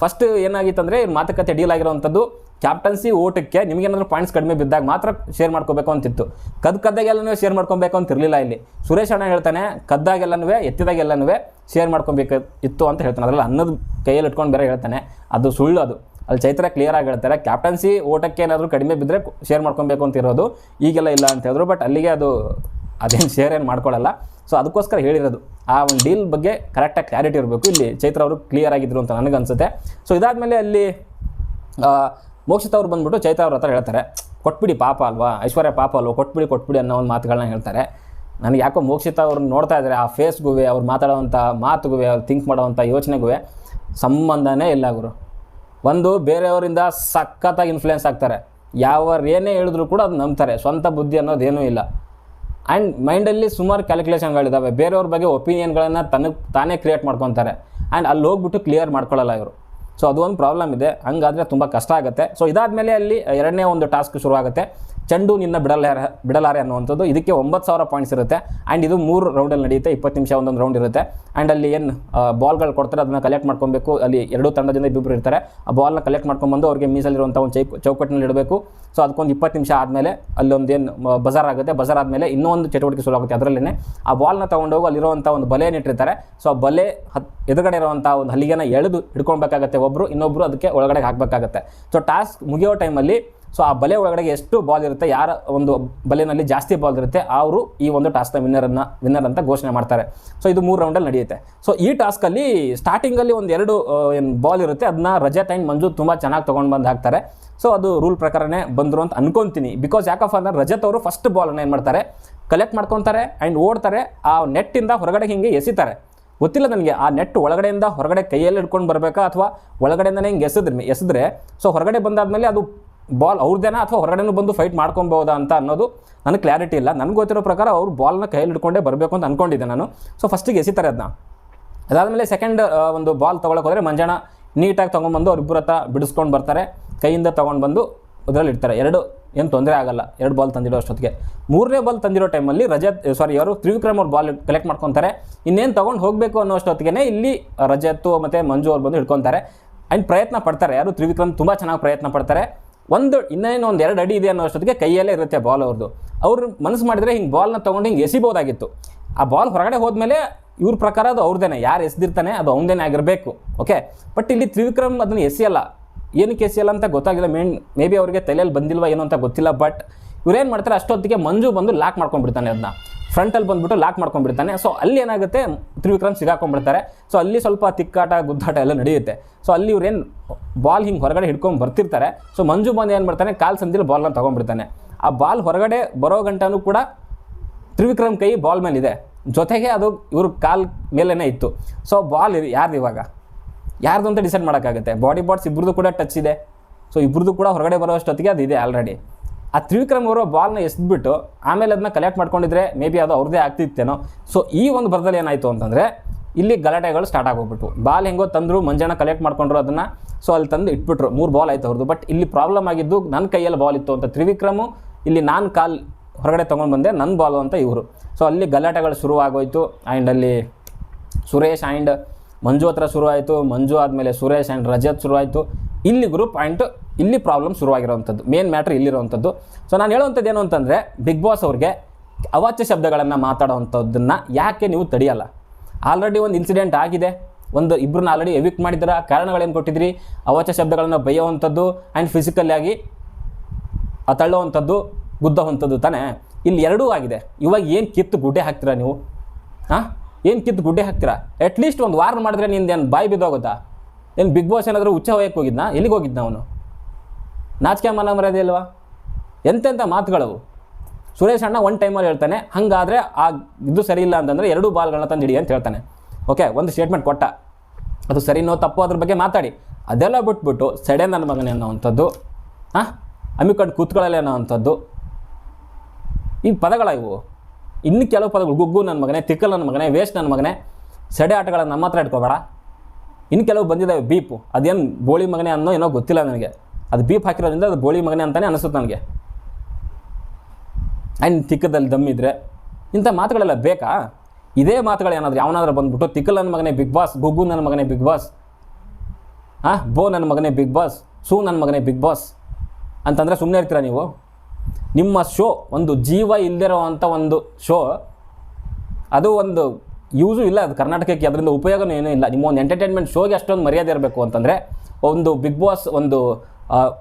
A: ಫಸ್ಟ್ ಏನಾಗಿತ್ತಂದರೆ ಮಾತುಕತೆ ಡೀಲ್ ಆಗಿರೋವಂಥದ್ದು ಕ್ಯಾಪ್ಟನ್ಸಿ ಓಟಕ್ಕೆ ನಿಮಗೇನಾದರೂ ಪಾಯಿಂಟ್ಸ್ ಕಡಿಮೆ ಬಿದ್ದಾಗ ಮಾತ್ರ ಶೇರ್ ಮಾಡ್ಕೋಬೇಕು ಅಂತಿತ್ತು. ಕದ್ ಕದ್ದಾಗೆಲ್ಲನೂ ಶೇರ್ ಮಾಡ್ಕೊಬೇಕು ಅಂತಿರಲಿಲ್ಲ ಇಲ್ಲಿ. ಸುರೇಶ್ ಅಣ್ಣ ಹೇಳ್ತಾನೆ ಕದ್ದಾಗೆಲ್ಲನೂ ಎತ್ತಿದಾಗೆಲ್ಲನೂ ಶೇರ್ ಮಾಡ್ಕೊಬೇಕು ಇತ್ತು ಅಂತ ಹೇಳ್ತಾನೆ. ಅದರಲ್ಲಿ ಅನ್ನದ ಕೈಯಲ್ಲಿ ಇಟ್ಕೊಂಡು ಬೇರೆ ಹೇಳ್ತಾನೆ. ಅದು ಸುಳ್ಳು ಅದು. ಅಲ್ಲಿ ಚೈತ್ರ ಕ್ಲಿಯರ್ ಆಗಿ ಹೇಳ್ತಾರೆ ಕ್ಯಾಪ್ಟನ್ಸಿ ಓಟಕ್ಕೆ ಏನಾದರೂ ಕಡಿಮೆ ಬಿದ್ದರೆ ಶೇರ್ ಮಾಡ್ಕೊಬೇಕು ಅಂತ ಇರೋದು ಈಗೆಲ್ಲ ಇಲ್ಲ ಅಂತ ಹೇಳಿದ್ರು ಬಟ್ ಅಲ್ಲಿಗೆ ಅದು ಅದೇನು ಶೇರ್ ಏನು ಮಾಡ್ಕೊಳ್ಳಲ್ಲ ಸೊ ಅದಕ್ಕೋಸ್ಕರ ಹೇಳಿರೋದು. ಆ ಒಂದು ಡೀಲ್ ಬಗ್ಗೆ ಕರೆಕ್ಟಾಗಿ ಕ್ಲಾರಿಟಿ ಇರಬೇಕು. ಇಲ್ಲಿ ಚೈತ್ರ ಅವರು ಕ್ಲಿಯರ್ ಆಗಿದ್ರು ಅಂತ ನನಗನ್ಸುತ್ತೆ ಸೊ ಇದಾದಮೇಲೆ ಅಲ್ಲಿ ಮೋಕ್ಷಿತ ಅವ್ರು ಬಂದ್ಬಿಟ್ಟು ಚೈತ್ರ ಅವ್ರ ಹತ್ರ ಹೇಳ್ತಾರೆ, ಕೊಟ್ಬಿಡಿ ಪಾಪ ಅಲ್ವಾ, ಐಶ್ವರ್ಯ ಪಾಪ ಅಲ್ವಾ, ಕೊಟ್ಬಿಡಿ ಕೊಟ್ಬಿಡಿ ಅನ್ನೋ ಒಂದು ಮಾತುಗಳನ್ನ ಹೇಳ್ತಾರೆ. ನನಗೆ ಯಾಕೋ ಮೋಕ್ಷಿತ ಅವ್ರನ್ನ ನೋಡ್ತಾ ಇದ್ದಾರೆ ಆ ಫೇಸ್ಗುವೆ ಅವ್ರು ಮಾತಾಡೋವಂಥ ಮಾತುಗೂ ಅವ್ರು ಥಿಂಕ್ ಮಾಡೋವಂಥ ಯೋಚನೆಗೂ ಸಂಬಂಧನೇ ಇಲ್ಲ ಗುರು. ಒಂದು ಬೇರೆಯವರಿಂದ ಸಖತ್ತಾಗಿ ಇನ್ಫ್ಲುಯೆನ್ಸ್ ಆಗ್ತಾರೆ. ಯಾವ ಏನೇ ಹೇಳಿದ್ರು ಕೂಡ ಅದು ನಂಬ್ತಾರೆ. ಸ್ವಂತ ಬುದ್ಧಿ ಅನ್ನೋದೇನೂ ಇಲ್ಲ. ಆ್ಯಂಡ್ ಮೈಂಡಲ್ಲಿ ಸುಮಾರು ಕ್ಯಾಲ್ಕುಲೇಷನ್ಗಳಿದ್ದಾವೆ ಬೇರೆಯವ್ರ ಬಗ್ಗೆ ಒಪಿನಿಯನ್ಗಳನ್ನು ತನಗೆ ತಾನೇ ಕ್ರಿಯೇಟ್ ಮಾಡ್ಕೊತಾರೆ. ಆ್ಯಂಡ್ ಅಲ್ಲಿ ಹೋಗ್ಬಿಟ್ಟು ಕ್ಲಿಯರ್ ಮಾಡ್ಕೊಳ್ಳಲ್ಲ ಇವರು. ಸೊ ಅದು ಒಂದು ಪ್ರಾಬ್ಲಮ್ ಇದೆ. ಹಂಗಾದರೆ ತುಂಬ ಕಷ್ಟ ಆಗುತ್ತೆ. ಸೊ ಇದಾದಮೇಲೆ ಅಲ್ಲಿ ಎರಡನೇ ಒಂದು ಟಾಸ್ಕ್ ಶುರುವಾಗುತ್ತೆ. ಚೆಂಡು ನಿನ್ನ ಬಿಡಲಾರೆ ಬಿಡಲಾರೆ ಅನ್ನುವಂಥದ್ದು. ಇದಕ್ಕೆ ಒಂಬತ್ತು ಸಾವಿರ ಪಾಯಿಂಟ್ಸ್ ಇರುತ್ತೆ. ಆ್ಯಂಡ್ ಇದು ಮೂರು ರೌಂಡಲ್ಲಿ ನಡೆಯುತ್ತೆ. ಇಪ್ಪತ್ತು ನಿಮಿಷ ಒಂದೊಂದು ರೌಂಡ್ ಇರುತ್ತೆ. ಆ್ಯಂಡ್ ಅಲ್ಲಿ ಏನು ಬಾಲ್ಗಳು ಕೊಡ್ತಾರೆ, ಅದನ್ನು ಕಲೆಕ್ಟ್ ಮಾಡ್ಕೊಬೇಕು. ಅಲ್ಲಿ ಎರಡು ತಂಡದಿಂದ ಇಬ್ಬರು ಇರ್ತಾರೆ. ಆ ಬಾಲ್ನ ಕಲೆಕ್ಟ್ ಮಾಡ್ಕೊಂಬಂದು ಅವ್ರಿಗೆ ಮೀಸಲಿರುವಂಥ ಒಂದು ಚೌಕ್, ಚೌಕಟ್ಟಿನಲ್ಲಿ ಇಡಬೇಕು. ಸೊ ಅದಕ್ಕೊಂದು ಇಪ್ಪತ್ತು ನಿಮಿಷ ಆದಮೇಲೆ ಅಲ್ಲೊಂದು ಏನು ಬಜಾರ್ ಆಗುತ್ತೆ. ಬಜಾರ್ ಆದಮೇಲೆ ಇನ್ನೊಂದು ಚಟುವಟಿಕೆ ಶುರು ಆಗುತ್ತೆ ಅದರಲ್ಲೇ ಆ ಬಾಲ್ನ ತೊಗೊಂಡೋಗಿ ಅಲ್ಲಿರುವಂಥ ಒಂದು ಬಲೆಯನ್ನು ಇಟ್ಟಿರ್ತಾರೆ. ಸೊ ಆ ಬಲೆ ಹತ್, ಎದುರುಗಡೆ ಇರುವಂಥ ಒಂದು ಹಲ್ಲಿಗೆನ ಎಳೆದು ಹಿಡ್ಕೊಳ್ಬೇಕಾಗತ್ತೆ ಒಬ್ಬರು ಇನ್ನೊಬ್ಬರು ಅದಕ್ಕೆ ಒಳಗಡೆ ಹಾಕಬೇಕಾಗತ್ತೆ. ಸೊ ಟಾಸ್ಕ್ ಮುಗಿಯೋ ಟೈಮಲ್ಲಿ ಸೊ ಆ ಬಲೆ ಒಳಗಡೆ ಎಷ್ಟು ಬಾಲ್ ಇರುತ್ತೆ, ಯಾರ ಒಂದು ಬಲೆನಲ್ಲಿ ಜಾಸ್ತಿ ಬಾಲ್ ಇರುತ್ತೆ, ಅವರು ಈ ಒಂದು ಟಾಸ್ಕ್ನ ವಿನ್ನರನ್ನು ವಿನ್ನರ್ ಅಂತ ಘೋಷಣೆ ಮಾಡ್ತಾರೆ. ಸೊ ಇದು ಮೂರು ರೌಂಡಲ್ಲಿ ನಡೆಯುತ್ತೆ. ಸೊ ಈ ಟಾಸ್ಕಲ್ಲಿ ಸ್ಟಾರ್ಟಿಂಗಲ್ಲಿ ಒಂದು ಎರಡು ಏನು ಬಾಲ್ ಇರುತ್ತೆ ಅದನ್ನ ರಜಾ ಆ್ಯಂಡ್ ಮಂಜು ತುಂಬ ಚೆನ್ನಾಗಿ ತೊಗೊಂಡು ಬಂದು ಹಾಕ್ತಾರೆ. ಸೊ ಅದು ರೂಲ್ ಪ್ರಕಾರನೇ ಬಂದರು ಅಂತ ಅನ್ಕೊಂತೀನಿ. ಬಿಕಾಸ್ ಯಾಕಪ್ಪ ಅಂದ್ರೆ ರಜತ್ ಅವರು ಫಸ್ಟ್ ಬಾಲನ್ನು ಏನು ಮಾಡ್ತಾರೆ ಕಲೆಕ್ಟ್ ಮಾಡ್ಕೊತಾರೆ ಆ್ಯಂಡ್ ಓಡ್ತಾರೆ, ಆ ನೆಟ್ಟಿಂದ ಹೊರಗಡೆ ಹಿಂಗೆ ಎಸಿತಾರೆ. ಗೊತ್ತಿಲ್ಲ ನನಗೆ, ಆ ನೆಟ್ ಒಳಗಡೆಯಿಂದ ಹೊರಗಡೆ ಕೈಯಲ್ಲಿ ಹಿಡ್ಕೊಂಡು ಬರಬೇಕಾ ಅಥವಾ ಒಳಗಡೆಯಿಂದನೇ ಹಿಂಗೆ ಎಸೆದ್ರೆ ಎಸೆದ್ರೆ? ಸೊ ಹೊರಗಡೆ ಬಂದಾದಮೇಲೆ ಅದು ಬಾಲ್ ಅವ್ರದ್ದೇನ ಅಥವಾ ಹೊರಗಡೆನೂ ಬಂದು ಫೈಟ್ ಮಾಡ್ಕೊಬೋದಾ ಅಂತ ಅನ್ನೋದು ನನಗೆ ಕ್ಲಾರಿಟಿ ಇಲ್ಲ. ನನಗೆ ಗೊತ್ತಿರೋ ಪ್ರಕಾರ ಅವ್ರು ಬಾಲ್ನ ಕೈಯಲ್ಲಿ ಹಿಡ್ಕೊಂಡೇ ಬರಬೇಕು ಅಂತ ಅಂದ್ಕೊಂಡಿದ್ದೆ ನಾನು. ಸೊ ಫಸ್ಟಿಗೆ ಎಸಿತಾರೆ ಅದನ್ನ ಅದಾದಮೇಲೆ ಸೆಕೆಂಡ್ ಒಂದು ಬಾಲ್ ತೊಗೊಳಕ್ಕೆ ಹೋದರೆ ಮಂಜಾಣ ನೀಟಾಗಿ ತೊಗೊಂಬಂದು ಅವ್ರಿಬ್ಬರ ಹತ್ರ ಬಿಡಿಸ್ಕೊಂಡು ಬರ್ತಾರೆ. ಕೈಯಿಂದ ತೊಗೊಂಡು ಬಂದು ಅದರಲ್ಲಿ ಇಡ್ತಾರೆ. ಎರಡು ಏನು ತೊಂದರೆ ಆಗಲ್ಲ. ಎರಡು ಬಾಲ್ ತಂದಿಡೋ ಅಷ್ಟೊತ್ತಿಗೆ. ಮೂರನೇ ಬಾಲ್ ತಂದಿರೋ ಟೈಮಲ್ಲಿ ರಜತ್ ಸಾರಿ ಅವರು ತ್ರಿವಿಕ್ರಮ್ ಅವ್ರು ಬಾಲ್ ಕಲೆಕ್ಟ್ ಮಾಡ್ಕೊತಾರೆ. ಇನ್ನೇನು ತೊಗೊಂಡು ಹೋಗಬೇಕು ಅನ್ನೋ ಅಷ್ಟೊತ್ತಿಗೆ ಇಲ್ಲಿ ರಜತ್ತು ಮತ್ತು ಮಂಜು ಅವ್ರು ಬಂದು ಹಿಡ್ಕೊತಾರೆ. ಆ್ಯಂಡ್ ಪ್ರಯತ್ನ ಪಡ್ತಾರೆ. ಯಾರು ತ್ರಿವಿಕ್ರಮ್ ತುಂಬ ಚೆನ್ನಾಗಿ ಪ್ರಯತ್ನ ಪಡ್ತಾರೆ. ಒಂದು ಇನ್ನೇನು ಒಂದು ಎರಡು ಅಡಿ ಇದೆ ಅನ್ನೋ ಅಷ್ಟೊತ್ತಿಗೆ ಕೈಯಲ್ಲೇ ಇರುತ್ತೆ ಬಾಲ್ ಅವ್ರದ್ದು ಅವ್ರು ಮನಸ್ಸು ಮಾಡಿದರೆ ಹಿಂಗೆ ಬಾಲ್ನ ತೊಗೊಂಡು ಹಿಂಗೆ ಎಸಿಬೋದಾಗಿತ್ತು. ಆ ಬಾಲ್ ಹೊರಗಡೆ ಹೋದ್ಮೇಲೆ ಇವ್ರ ಪ್ರಕಾರ ಅದು ಅವ್ರದ್ದೇನೆ ಯಾರು ಎಸ್ದಿರ್ತಾನೆ ಅದು ಅವನದೇನೆ ಆಗಿರಬೇಕು. ಓಕೆ ಬಟ್ ಇಲ್ಲಿ ತ್ರಿವಿಕ್ರಮ್ ಅದನ್ನು ಎಸೆಯಲ್ಲ. ಏನಕ್ಕೆ ಎಸೆಯಲ್ಲ ಅಂತ ಗೊತ್ತಾಗಿಲ್ಲ. ಮೇನ್ ಮೇ ಬಿ ಅವರಿಗೆ ತಲೆಯಲ್ಲಿ ಬಂದಿಲ್ವಾ ಏನು ಅಂತ ಗೊತ್ತಿಲ್ಲ ಬಟ್ ಇವ್ರೇನು ಮಾಡ್ತಾರೆ, ಅಷ್ಟೊತ್ತಿಗೆ ಮಂಜು ಬಂದು ಲಾಕ್ ಮಾಡ್ಕೊಂಡ್ಬಿಡ್ತಾನೆ ಅದನ್ನ ಫ್ರಂಟಲ್ಲಿ ಬಂದ್ಬಿಟ್ಟು ಲಾಕ್ ಮಾಡ್ಕೊಂಡ್ಬಿಡ್ತಾನೆ. ಸೊ ಅಲ್ಲಿ ಏನಾಗುತ್ತೆ? ತ್ರಿವಿಕ್ರಮ್ ಸಿಗಾಕೊಂಡ್ಬಿಡ್ತಾರೆ. ಸೊ ಅಲ್ಲಿ ಸ್ವಲ್ಪ ತಿಕ್ಕಾಟ, ಗುದ್ದಾಟ ಎಲ್ಲ ನಡೆಯುತ್ತೆ. ಸೊ ಅಲ್ಲಿ ಇವ್ರೇನು ಬಾಲ್ ಹಿಂಗೆ ಹೊರಗಡೆ ಹಿಡ್ಕೊಂಡು ಬರ್ತಿರ್ತಾರೆ. ಸೊ ಮಂಜು ಬಂದು ಏನು ಮಾಡ್ತಾನೆ? ಕಾಲು ಸಂದಿಲ್ಲಿ ಬಾಲ್ನ ತೊಗೊಂಡ್ಬಿಡ್ತಾನೆ. ಆ ಬಾಲ್ ಹೊರಗಡೆ ಬರೋ ಗಂಟನೂ ಕೂಡ ತ್ರಿವಿಕ್ರಮ್ ಕೈ ಬಾಲ್ ಮೇಲಿದೆ. ಜೊತೆಗೆ ಅದು ಇವ್ರ ಕಾಲ್ ಮೇಲೇ ಇತ್ತು. ಸೊ ಬಾಲ್ ಯಾರ್ದು ಇವಾಗ? ಯಾರ್ದು ಅಂತ ಡಿಸೈಡ್ ಮಾಡೋಕ್ಕಾಗುತ್ತೆ? ಬಾಡಿ ಬಾಟ್ಸ್ ಇಬ್ರದ್ದು ಕೂಡ ಟಚ್ ಇದೆ. ಸೊ ಇಬ್ರದ್ದು ಕೂಡ ಹೊರಗಡೆ ಬರೋ ಅಷ್ಟೊತ್ತಿಗೆ ಅದು ಇದೆ ಆಲ್ರೆಡಿ ಆ ತ್ರಿವಿಕ್ರಮ್ ಅವರು ಬಾಲ್ನ ಎಸ್ಬಿಟ್ಟು ಆಮೇಲೆ ಅದನ್ನ ಕಲೆಕ್ಟ್ ಮಾಡ್ಕೊಂಡಿದ್ರೆ ಮೇ ಬಿ ಅದು ಅವ್ರದ್ದೇ ಆಗ್ತಿತ್ತೇನೋ. ಸೊ ಈ ಒಂದು ಬರದಲ್ಲಿ ಏನಾಯಿತು ಅಂತಂದರೆ ಇಲ್ಲಿ ಗಲಾಟೆಗಳು ಸ್ಟಾರ್ಟ್ ಆಗೋಗ್ಬಿಟ್ಟು ಬಾಲ್ ಹೆಂಗೋ ತಂದರು, ಮಂಜಾನ ಕಲೆಕ್ಟ್ ಮಾಡ್ಕೊಂಡ್ರು ಅದನ್ನು. ಸೊ ಅಲ್ಲಿ ತಂದು ಇಟ್ಬಿಟ್ರು. ಮೂರು ಬಾಲ್ ಆಯ್ತು ಅವ್ರದ್ದು ಬಟ್ ಇಲ್ಲಿ ಪ್ರಾಬ್ಲಮ್ ಆಗಿದ್ದು ನನ್ನ ಕೈಯಲ್ಲಿ ಬಾಲ್ ಇತ್ತು ಅಂತ ತ್ರಿವಿಕ್ರಮು, ಇಲ್ಲಿ ನಾನು ಕಾಲ್ ಹೊರಗಡೆ ತೊಗೊಂಡು ಬಂದೆ ನನ್ನ ಬಾಲು ಅಂತ ಇವರು. ಸೊ ಅಲ್ಲಿ ಗಲಾಟೆಗಳು ಶುರು ಆಗೋಯ್ತು ಆ್ಯಂಡ್ ಅಲ್ಲಿ ಸುರೇಶ್ ಆ್ಯಂಡ್ ಮಂಜು ಹತ್ರ ಶುರುವಾಯಿತು. ಮಂಜು ಆದಮೇಲೆ ಸುರೇಶ್ ಆ್ಯಂಡ್ ರಜತ್ ಶುರುವಾಯಿತು. ಇಲ್ಲಿ ಗ್ರೂಪ್ ಪಾಯಿಂಟ್ ಇಲ್ಲಿ ಪ್ರಾಬ್ಲಮ್ ಶುರುವಾಗಿರುವಂಥದ್ದು ಮೇನ್ ಮ್ಯಾಟ್ರ್ ಇಲ್ಲಿರುವಂಥದ್ದು. ಸೊ ನಾನು ಹೇಳುವಂಥದ್ದು ಏನು ಅಂತಂದರೆ ಬಿಗ್ ಬಾಸ್ ಅವ್ರಿಗೆ ಅವಾಚ್ಯ ಶಬ್ದಗಳನ್ನು ಮಾತಾಡುವಂಥದ್ದನ್ನು ಯಾಕೆ ನೀವು ತಡೆಯಲ್ಲ? ಆಲ್ರೆಡಿ ಒಂದು ಇನ್ಸಿಡೆಂಟ್ ಆಗಿದೆ. ಒಂದು ಇಬ್ಬರನ್ನ ಆಲ್ರೆಡಿ ಎವಿಕ್ಟ್ ಮಾಡಿದ್ದೀರಾ? ಕಾರಣಗಳೇನು ಕೊಟ್ಟಿದ್ರಿ? ಅವಾಚ್ಯ ಶಬ್ದಗಳನ್ನು ಬೈಯೋವಂಥದ್ದು ಆ್ಯಂಡ್ ಫಿಸಿಕಲ್ಲಾಗಿ ತಳ್ಳುವಂಥದ್ದು, ಗುದ್ದೋವಂಥದ್ದು ತಾನೇ? ಇಲ್ಲಿ ಎರಡೂ ಆಗಿದೆ. ಇವಾಗ ಏನು ಕಿತ್ತು ಗುಡ್ಡೆ ಹಾಕ್ತೀರಾ ನೀವು? ಹಾಂ ಏನು ಕಿತ್ತು ಗುಡ್ಡೆ ಹಾಕ್ತೀರಾ? ಅಟ್ಲೀಸ್ಟ್ ಒಂದು ವಾರ್ನ್ ಮಾಡಿದ್ರೆ ನಿಂದು ಏನು ಬಾಯಿ ಬಿದ್ದೋಗುತ್ತಾ ಏನು ಬಿಗ್ ಬಾಸ್ ಏನಾದರೂ ಉಚ್ಚ ಹೋಗಕ್ಕೆ ಹೋಗಿದ್ನಾ? ಎಲ್ಲಿಗೆ ಹೋಗಿದ್ನ ಅವನು? ನಾಚಿಕೆ ಮನ ಮರ್ಯಾದೆ ಇಲ್ವಾ? ಎಂತೆಂಥ ಮಾತುಗಳವು? ಸುರೇಶ್ ಅಣ್ಣ ಒನ್ ಟೈಮಲ್ಲಿ ಹೇಳ್ತಾನೆ, ಹಾಗಾದರೆ ಆ ಇದು ಸರಿ ಇಲ್ಲ ಅಂತಂದರೆ ಎರಡೂ ಬಾಲ್ಗಳನ್ನ ತಂದು ಹಿಡಿ ಅಂತ ಹೇಳ್ತಾನೆ. ಓಕೆ ಒಂದು ಸ್ಟೇಟ್ಮೆಂಟ್ ಕೊಟ್ಟ. ಅದು ಸರಿನೋ ತಪ್ಪು ಅದ್ರ ಬಗ್ಗೆ ಮಾತಾಡಿ. ಅದೆಲ್ಲ ಬಿಟ್ಬಿಟ್ಟು ಸೆಡೆ ನನ್ನ ಮಗನೇ ಅನ್ನೋವಂಥದ್ದು ಹಾಂ ಅಮ್ಮಿಕೊಂಡು ಕೂತ್ಕೊಳ್ಳಲ್ಲ ಅನ್ನೋವಂಥದ್ದು. ಈ ಪದಗಳ ಇವು. ಇನ್ನು ಕೆಲವು ಪದಗಳು, ಗುಗ್ಗು ನನ್ನ ಮಗನೇ, ತಿಕ್ಕಲ್ ನನ್ನ ಮಗನೇ ವೇಸ್ಟ್ ನನ್ನ ಮಗನೇ, ಸೆಡೆ ಆಟಗಳನ್ನು ನಮ್ಮ ಹತ್ರ ಇಟ್ಕೋಬೇಡ. ಇನ್ನು ಕೆಲವು ಬಂದಿದ್ದಾವೆ ಬೀಪು. ಅದೇನು ಬೋಳಿ ಮಗನೇ ಅನ್ನೋ ಏನೋ ಗೊತ್ತಿಲ್ಲ ನನಗೆ. ಅದು ಬೀಪ್ ಹಾಕಿರೋದ್ರಿಂದ ಅದು ಬೋಳಿ ಮಗನೇ ಅಂತಲೇ ಅನಿಸುತ್ತೆ ನನಗೆ. ಆ್ಯಂಡ್ ತಿಕ್ಕದಲ್ಲಿ ದಮ್ಮಿದ್ರೆ ಇಂಥ ಮಾತುಗಳೆಲ್ಲ ಬೇಕಾ? ಇದೇ ಮಾತುಗಳು ಏನಾದರೂ, ಯಾವನಾದ್ರೂ ಬಂದ್ಬಿಟ್ಟು, ತಿಕ್ಕಲ್ ನನ್ನ ಮಗನೇ ಬಿಗ್ ಬಾಸ್, ಗುಗ್ಗು ನನ್ನ ಮಗನೇ ಬಿಗ್ ಬಾಸ್ ಹಾಂ ಬೋ ನನ್ನ ಮಗನೇ ಬಿಗ್ ಬಾಸ್, ಸೂ ನನ್ನ ಮಗನೇ ಬಿಗ್ ಬಾಸ್ ಅಂತಂದರೆ ಸುಮ್ಮನೆ ಇರ್ತೀರಾ ನೀವು? ನಿಮ್ಮ ಶೋ, ಒಂದು ಜೀವ ಇಲ್ಲದಿರೋವಂಥ ಒಂದು ಶೋ, ಅದು ಒಂದು ಯೂಸು ಇಲ್ಲ, ಅದು ಕರ್ನಾಟಕಕ್ಕೆ ಅದರಿಂದ ಉಪಯೋಗನೂ ಏನೂ ಇಲ್ಲ. ನಿಮ್ಮ ಒಂದು ಎಂಟರ್ಟೈನ್ಮೆಂಟ್ ಶೋಗೆ ಅಷ್ಟೊಂದು ಮರ್ಯಾದೆ ಇರಬೇಕು ಅಂತಂದರೆ, ಒಂದು ಬಿಗ್ ಬಾಸ್, ಒಂದು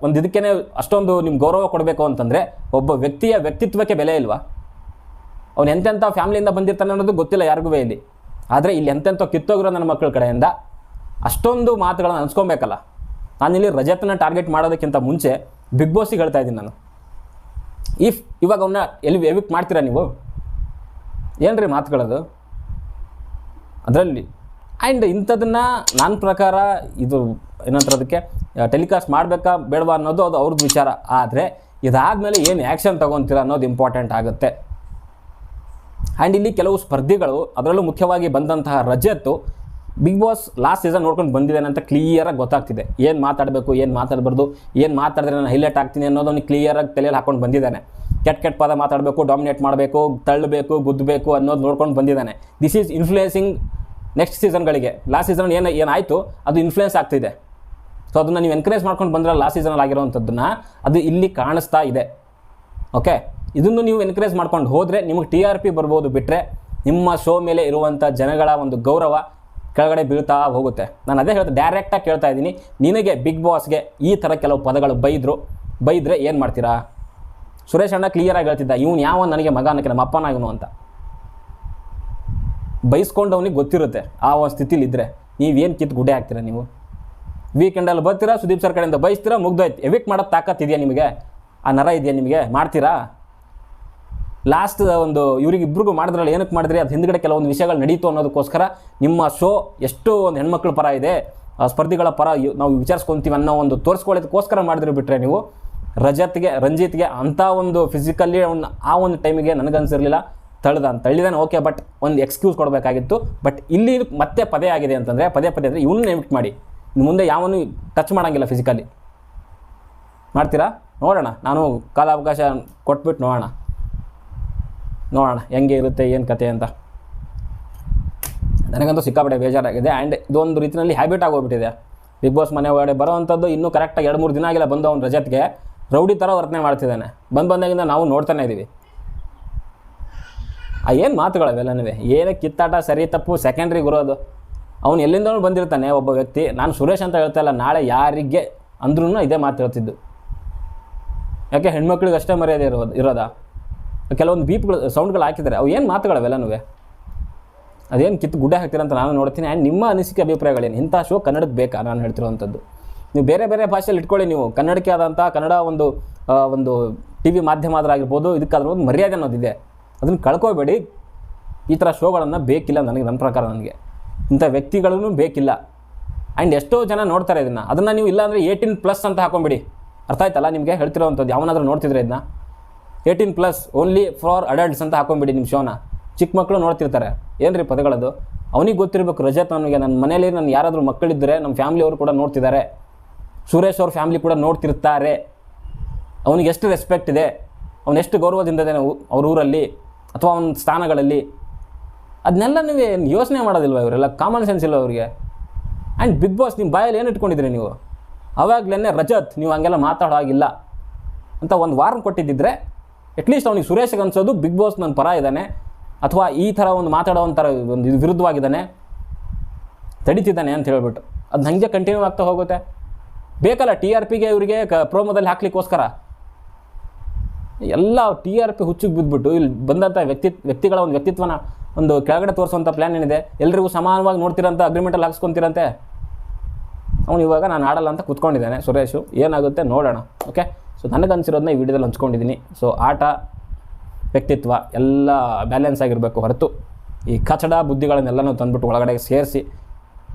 A: ಒಂದು ಇದಕ್ಕೇ ಅಷ್ಟೊಂದು ನಿಮ್ಗೆ ಗೌರವ ಕೊಡಬೇಕು ಅಂತಂದರೆ ಒಬ್ಬ ವ್ಯಕ್ತಿಯ ವ್ಯಕ್ತಿತ್ವಕ್ಕೆ ಬೆಲೆ ಇಲ್ವಾ? ಅವ್ನು ಎಂತೆಂಥ ಫ್ಯಾಮಿಲಿಯಿಂದ ಬಂದಿರ್ತಾನೆ ಅನ್ನೋದು ಗೊತ್ತಿಲ್ಲ ಯಾರಿಗೂ ಇಲ್ಲಿ ಆದರೆ ಇಲ್ಲಿ ಎಂತೆಂಥ ಕಿತ್ತೋಗಿರೋ ನನ್ನ ಮಕ್ಕಳ ಕಡೆಯಿಂದ ಅಷ್ಟೊಂದು ಮಾತುಗಳನ್ನು ಅನ್ಸ್ಕೊಬೇಕಲ್ಲ. ನಾನಿಲ್ಲಿ ರಜತನ ಟಾರ್ಗೆಟ್ ಮಾಡೋದಕ್ಕಿಂತ ಮುಂಚೆ ಬಿಗ್ ಬಾಸಿಗೆ ಹೇಳ್ತಾ ಇದ್ದೀನಿ ನಾನು. ಇಫ್ ಇವಾಗ ಅವನ್ನ ಎಲ್ಲಿ ಎವಿಕ್ಟ್ ಮಾಡ್ತೀರಾ ನೀವು? ಏನ್ರಿ ಮಾತುಗಳದು? ಅದರಲ್ಲಿ. ಆ್ಯಂಡ್ ಇಂಥದನ್ನು ನನ್ನ ಪ್ರಕಾರ ಇದು ಏನಂತಾರೆ ಅದಕ್ಕೆ ಟೆಲಿಕಾಸ್ಟ್ ಮಾಡಬೇಕಾ ಬೇಡವಾ ಅನ್ನೋದು ಅದು ಅವ್ರದ್ದು ವಿಚಾರ. ಆದರೆ ಇದಾದಮೇಲೆ ಏನು ಆ್ಯಕ್ಷನ್ ತೊಗೊತೀರ ಅನ್ನೋದು ಇಂಪಾರ್ಟೆಂಟ್ ಆಗುತ್ತೆ. ಆ್ಯಂಡ್ ಇಲ್ಲಿ ಕೆಲವು ಸ್ಪರ್ಧಿಗಳು, ಅದರಲ್ಲೂ ಮುಖ್ಯವಾಗಿ ಬಂದಂತಹ Rajat Bigg Boss last season ನೋಡ್ಕೊಂಡು ಬಂದಿದ್ದಾನೆ ಅಂತ ಕ್ಲಿಯರಾಗಿ ಗೊತ್ತಾಗ್ತಿದೆ. ಏನು ಮಾತಾಡಬೇಕು, ಏನು ಮಾತಾಡಬಾರ್ದು, ಏನು ಮಾತಾಡಿದ್ರೆ ನಾನು ಹೈಲೈಟ್ ಆಗ್ತೀನಿ ಅನ್ನೋದನ್ನು ಕ್ಲಿಯರಾಗಿ ತಲೆಯಲ್ಲಿ ಹಾಕೊಂಡು ಬಂದಿದ್ದಾನೆ. ಕೆಟ್ಟ ಕೆಟ್ಟ ಪದ ಮಾತಾಡಬೇಕು ಡಾಮಿನೇಟ್ ಮಾಡಬೇಕು, ತಳ್ಳಬೇಕು ಗುದ್ದಬೇಕು ಅನ್ನೋದು ನೋಡ್ಕೊಂಡು ಬಂದಿದ್ದಾನೆ. ದಿಸ್ ಈಸ್ ಇನ್ಫ್ಲುಯೆನ್ಸಿಂಗ್ ನೆಕ್ಸ್ಟ್ ಸೀಸನ್ಗಳಿಗೆ ಲಾಸ್ಟ್ ಸೀಸನ್ ಏನು, ಏನಾಯಿತು, ಅದು ಇನ್ಫ್ಲುಯೆನ್ಸ್ ಆಗ್ತಿದೆ. ಸೊ ಅದನ್ನು ನೀವು ಎನ್ಕರೇಜ್ ಮಾಡ್ಕೊಂಡು ಬಂದ್ರೆ ಲಾಸ್ಟ್ ಸೀಸನಲ್ಲಿ ಆಗಿರೋವಂಥದ್ದನ್ನು ಅದು ಇಲ್ಲಿ ಕಾಣಿಸ್ತಾ ಇದೆ. ಓಕೆ ಇದನ್ನು ನೀವು ಎನ್ಕರೇಜ್ ಮಾಡ್ಕೊಂಡು ಹೋದರೆ ನಿಮಗೆ ಟಿ ಆರ್ ಪಿ ಬರ್ಬೋದು ಬಿಟ್ಟರೆ ನಿಮ್ಮ ಶೋ ಮೇಲೆ ಇರುವಂಥ ಜನಗಳ ಒಂದು ಗೌರವ ಕೆಳಗಡೆ ಬೀಳ್ತಾ ಹೋಗುತ್ತೆ. ನಾನು ಅದೇ ಹೇಳ್ತಾ ಡೈರೆಕ್ಟಾಗಿ ಕೇಳ್ತಾ ಇದ್ದೀನಿ. ನಿನಗೆ ಬಿಗ್ ಬಾಸ್ಗೆ ಈ ಥರ ಕೆಲವು ಪದಗಳು ಬೈದರು, ಬೈದರೆ ಏನು ಮಾಡ್ತೀರಾ? ಸುರೇಶ್ ಅಣ್ಣ ಕ್ಲಿಯರಾಗಿ ಹೇಳ್ತಿದ್ದ, ಇವನು ಯಾವ ನನಗೆ ಮಗ ಅನ್ನಕ್ಕೆ ನಮ್ಮ ಅಪ್ಪನ ಇವನು ಅಂತ. ಬೈಸ್ಕೊಂಡವನಿಗೆ ಗೊತ್ತಿರುತ್ತೆ, ಆ ಒಂದು ಸ್ಥಿತಿಲಿ ನೀವು ನೀವೇನು ಕಿತ್ತು ಗುಡ್ಡೆ ಹಾಕ್ತೀರಾ ನೀವು? ವೀಕೆಂಡಲ್ಲಿ ಬರ್ತೀರಾ? ಸುದೀಪ್ ಸರ್ ಕಡೆಯಿಂದ ಬಯಸ್ತೀರಾ? ಮುಗ್ದೋಯ್ತು ಎವಿಕ್ಟ್ ಮಾಡೋದು ತಾಕತ್ ಇದೆಯಾ ನಿಮಗೆ? ಆ ನರ ಇದೆಯಾ ನಿಮಗೆ? ಮಾಡ್ತೀರಾ? ಲಾಸ್ಟ್ ಒಂದು ಇವ್ರಿಗೆ ಇಬ್ರಿಗೂ ಮಾಡಿದ್ರಲ್ಲ ಏನಕ್ಕೆ ಮಾಡಿದ್ರಿ? ಅದು ಹಿಂದ್ಗಡೆ ಕೆಲವೊಂದು ವಿಷಯಗಳು ನಡೀತು ಅನ್ನೋದಕ್ಕೋಸ್ಕರ ನಿಮ್ಮ ಶೋ ಎಷ್ಟು ಒಂದು ಹೆಣ್ಮಕ್ಳ ಪರ ಇದೆ. ಸ್ಪರ್ಧಿಗಳ ಪರ ನಾವು ವಿಚಾರಿಸ್ಕೊಂತೀವಿ ಅನ್ನೋ ಒಂದು ತೋರಿಸ್ಕೊಳ್ಳೋದಕ್ಕೋಸ್ಕರ ಮಾಡಿದ್ರಿ ಬಿಟ್ಟರೆ ನೀವು. ರಜತ್ಗೆ, ರಂಜಿತ್ಗೆ ಅಂಥ ಒಂದು ಫಿಸಿಕಲ್ಲಿ ಒಂದು ಆ ಒಂದು ಟೈಮಿಗೆ ನನಗನ್ಸಿರಲಿಲ್ಲ ತಳ್ದ ಅಂತ ತಳ್ಳಿದಾನೆ ಓಕೆ ಬಟ್ ಒಂದು ಎಕ್ಸ್ಕ್ಯೂಸ್ ಕೊಡಬೇಕಾಗಿತ್ತು. ಬಟ್ ಇಲ್ಲಿ ಮತ್ತೆ ಪದೇ ಆಗಿದೆ ಅಂತಂದರೆ, ಪದೇ ಪದೇ ಅಂದರೆ ಇವನ್ನ ಎವಿಕ್ಟ್ ಮಾಡಿ. ಮುಂದೆ ಯಾವನು ಟಚ್ ಮಾಡೋಂಗಿಲ್ಲ ಫಿಸಿಕಲಿ ಮಾಡ್ತೀರಾ? ನೋಡೋಣ. ನಾನು ಕಾಲಾವಕಾಶ ಕೊಟ್ಬಿಟ್ಟು ನೋಡೋಣ. ನೋಡೋಣ, ಹೆಂಗೆ ಇರುತ್ತೆ, ಏನು ಕತೆ ಅಂತ. ನನಗಂತೂ ಸಿಕ್ಕಾಪಟ್ಟೆ ಬೇಜಾರಾಗಿದೆ. ಆ್ಯಂಡ್ ಇದೊಂದು ರೀತಿಯಲ್ಲಿ ಹ್ಯಾಬಿಟ್ ಆಗೋಗ್ಬಿಟ್ಟಿದೆ ಬಿಗ್ ಬಾಸ್ ಮನೆ ಒಳಗಡೆ ಬರೋವಂಥದ್ದು ಇನ್ನೂ ಕರೆಕ್ಟಾಗಿ ಎರಡು ಮೂರು ದಿನ ಆಗಿಲ್ಲ ಬಂದು ಅವ್ನು ರಜತ್ಗೆ. ರೌಡಿ ಥರ ವರ್ತನೆ ಮಾಡ್ತಿದ್ದಾನೆ. ಬಂದು ಬಂದಾಗಿಂದ ನಾವು ನೋಡ್ತಾನೆ ಇದ್ದೀವಿ ಆ ಏನು ಮಾತುಗಳವೆಲ್ಲನೂ ಏನೇ ಕಿತ್ತಾಟ ಸರಿ ತಪ್ಪು ಸೆಕೆಂಡ್ರಿಗೆ ಬರೋದು ಅವನು ಎಲ್ಲಿಂದನೂ ಬಂದಿರ್ತಾನೆ ಒಬ್ಬ ವ್ಯಕ್ತಿ. ನಾನು ಸುರೇಶ್ ಅಂತ ಹೇಳ್ತಾಯಿಲ್ಲ ನಾಳೆ ಯಾರಿಗೆ ಅಂದ್ರೂ ಇದೇ ಮಾತು ಹೇಳ್ತಿದ್ದು. ಯಾಕೆ ಹೆಣ್ಮಕ್ಳಿಗೆ ಅಷ್ಟೇ ಮರ್ಯಾದೆ ಇರೋದು, ಇರೋದಾ? ಕೆಲವೊಂದು ಬೀಪ್ಗಳು ಸೌಂಡ್ಗಳು ಹಾಕಿದರೆ ಅವು ಏನು ಮಾತುಗಳವೆಲ್ಲನೂ? ಅದೇನು ಕಿತ್ತು ಗುಡ್ಡ ಹಾಕ್ತೀರ ಅಂತ ನಾನು ನೋಡ್ತೀನಿ. ಆ್ಯಂಡ್ ನಿಮ್ಮ ಅನಿಸಿಕೆ ಅಭಿಪ್ರಾಯಗಳೇನು? ಇಂಥ ಶೋ ಕನ್ನಡಕ್ಕೆ ಬೇಕಾ? ನಾನು ಹೇಳ್ತಿರುವಂಥದ್ದು. ನೀವು ಬೇರೆ ಬೇರೆ ಭಾಷೆಯಲ್ಲಿ ಇಟ್ಕೊಳ್ಳಿ ನೀವು. ಕನ್ನಡಕ್ಕೆ ಆದಂಥ ಕನ್ನಡ ಒಂದು ಒಂದು ಟಿ ವಿ ಮಾಧ್ಯಮ ಆದ್ರಾಗಿರ್ಬೋದು ಇದಕ್ಕಾದ್ರೂ ಒಂದು ಮರ್ಯಾದೆ ಅನ್ನೋದಿದೆ. ಅದನ್ನು ಕಳ್ಕೊಬೇಡಿ. ಈ ಥರ ಶೋಗಳನ್ನು ಬೇಕಿಲ್ಲ ನನಗೆ, ನನ್ನ ಪ್ರಕಾರ ನನಗೆ. ಇಂಥ ವ್ಯಕ್ತಿಗಳೂ ಬೇಕಿಲ್ಲ. ಆ್ಯಂಡ್ ಎಷ್ಟೋ ಜನ ನೋಡ್ತಾರೆ ಇದನ್ನು. ಅದನ್ನು ನೀವು ಇಲ್ಲಾಂದರೆ ಏಯ್ಟೀನ್ ಪ್ಲಸ್ ಅಂತ ಹಾಕೊಂಬಿಡಿ ಅರ್ಥ ಆಯ್ತಲ್ಲ ನಿಮಗೆ? ಹೇಳ್ತಿರೋವಂಥದ್ದು. ಯಾವನಾದರೂ ನೋಡ್ತಿದ್ರೆ ಇದನ್ನ eighteen plus only for adults ಅಂತ ಹಾಕೊಂಬಿಡಿ ನಿಮ್ಮ ಶೋನ. ಚಿಕ್ಕ ಮಕ್ಕಳು ನೋಡ್ತಿರ್ತಾರೆ. ಏನು ಪದಗಳದು? ಅವನಿಗೆ ಗೊತ್ತಿರಬೇಕು, ರಜತ್ ನನಗೆ ನನ್ನ ಮನೆಯಲ್ಲಿ ನನ್ನ ಯಾರಾದರೂ ಮಕ್ಕಳಿದ್ದರೆ ನಮ್ಮ ಫ್ಯಾಮಿಲಿಯವರು ಕೂಡ ನೋಡ್ತಿದ್ದಾರೆ. ಸುರೇಶ್ ಅವ್ರ ಫ್ಯಾಮಿಲಿ ಕೂಡ ನೋಡ್ತಿರ್ತಾರೆ. ಅವನಿಗೆ ಎಷ್ಟು ರೆಸ್ಪೆಕ್ಟ್ ಇದೆ? ಅವನೆಷ್ಟು ಗೌರವದಿಂದ ಇದೆ ಅವ್ರ ಊರಲ್ಲಿ? ಅಥವಾ ಅವನ ಸ್ಥಾನಗಳಲ್ಲಿ? ಅದನ್ನೆಲ್ಲ ನೀವು ಯೋಚನೆ ಮಾಡೋದಿಲ್ವ ಇವರೆಲ್ಲ? ಕಾಮನ್ ಸೆನ್ಸ್ ಇಲ್ಲ ಅವರಿಗೆ. ಆ್ಯಂಡ್ ಬಿಗ್ ಬಾಸ್ ನಿಮ್ಮ ಬಾಯಲ್ಲಿ ಏನು ಇಟ್ಕೊಂಡಿದ್ರಿ ನೀವು? ಅವಾಗಲೇ ರಜತ್, ನೀವು ಹಂಗೆಲ್ಲ ಮಾತಾಡೋ ಹಾಗಿಲ್ಲ ಅಂತ ಒಂದು ವಾರ್ನ್ ಕೊಟ್ಟಿದ್ದಿದ್ರೆ ಅಟ್ಲೀಸ್ಟ್ ಅವ್ನಿಗೆ ಸುರೇಶ್ಗೆ ಅನ್ಸೋದು ಬಿಗ್ ಬಾಸ್ ನನ್ನ ಪರ ಇದ್ದಾನೆ, ಅಥವಾ ಈ ಥರ ಒಂದು ಮಾತಾಡೋ ಒಂಥರ ಒಂದು ವಿರುದ್ಧವಾಗಿದ್ದಾನೆ, ತಡಿತಿದ್ದಾನೆ ಅಂತ ಹೇಳ್ಬಿಟ್ಟು. ಅದು ಹಂಗೆ ಕಂಟಿನ್ಯೂ ಆಗ್ತಾ ಹೋಗುತ್ತೆ. ಬೇಕಲ್ಲ ಟಿ ಆರ್ ಪಿಗೆ ಇವರಿಗೆ ಕ ಪ್ರೋಮೋದಲ್ಲಿ ಹಾಕ್ಲಿಕ್ಕೋಸ್ಕರ? ಎಲ್ಲ ಟಿ ಆರ್ ಪಿ ಹುಚ್ಚಿಗೆ ಬಿದ್ದುಬಿಟ್ಟು ಇಲ್ಲಿ ಬಂದಂಥ ವ್ಯಕ್ತಿ ವ್ಯಕ್ತಿಗಳ ಒಂದು ವ್ಯಕ್ತಿತ್ವನ ಒಂದು ಕೆಳಗಡೆ ತೋರಿಸುವಂಥ ಪ್ಲ್ಯಾನ್ ಏನಿದೆ? ಎಲ್ಲರಿಗೂ ಸಮಾನವಾಗಿ ನೋಡ್ತಿರಂತ ಅಗ್ರಿಮೆಂಟಲ್ಲಿ ಹಾಕ್ಸ್ಕೊತಿರಂತೆ? ಅವನು ಇವಾಗ ನಾನು ಆಡಲ್ಲ ಅಂತ ಕೂತ್ಕೊಂಡಿದ್ದಾನೆ ಸುರೇಶು. ಏನಾಗುತ್ತೆ ನೋಡೋಣ ಓಕೆ ಸೊ ನನಗನ್ಸಿರೋದನ್ನ ಈ ವಿಡಿಯೋದಲ್ಲಿ ಹಂಚ್ಕೊಂಡಿದ್ದೀನಿ. ಸೊ ಆಟ, ವ್ಯಕ್ತಿತ್ವ ಎಲ್ಲ ಬ್ಯಾಲೆನ್ಸ್ ಆಗಿರಬೇಕು ಹೊರತು. ಈ ಕಚಡ ಬುದ್ಧಿಗಳನ್ನೆಲ್ಲನೂ ತಂದ್ಬಿಟ್ಟು ಒಳಗಡೆ ಸೇರಿಸಿ,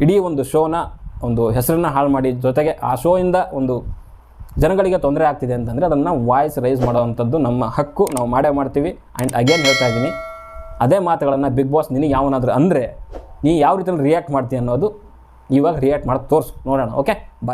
A: ಇಡೀ ಒಂದು ಶೋನ, ಒಂದು ಹೆಸರನ್ನ ಹಾಳು ಮಾಡಿ ಜೊತೆಗೆ ಆ ಶೋಯಿಂದ ಒಂದು ಜನಗಳಿಗೆ ತೊಂದರೆ ಆಗ್ತಿದೆ ಅಂತಂದರೆ ಅದನ್ನು ವಾಯ್ಸ್ ರೈಸ್ ಮಾಡೋವಂಥದ್ದು ನಮ್ಮ ಹಕ್ಕು. ನಾವು ಮಾಡೇ ಮಾಡ್ತೀವಿ. ಆ್ಯಂಡ್ ಅಗೇನ್ ಹೇಳ್ತಾ ಇದ್ದೀನಿ ಅದೇ ಮಾತುಗಳನ್ನು ಬಿಗ್ ಬಾಸ್ ನಿನಗೆ ಯಾವನಾದರೂ ಅಂದರೆ ನೀ ಯಾವ ರೀತಿಯಲ್ಲಿ ರಿಯಾಕ್ಟ್ ಮಾಡ್ತೀಯ ಅನ್ನೋದು ಇವಾಗ ರಿಯಾಕ್ಟ್ ಮಾಡಿ ತೋರಿಸು. ನೋಡೋಣ ಓಕೆ ಬಾಯ್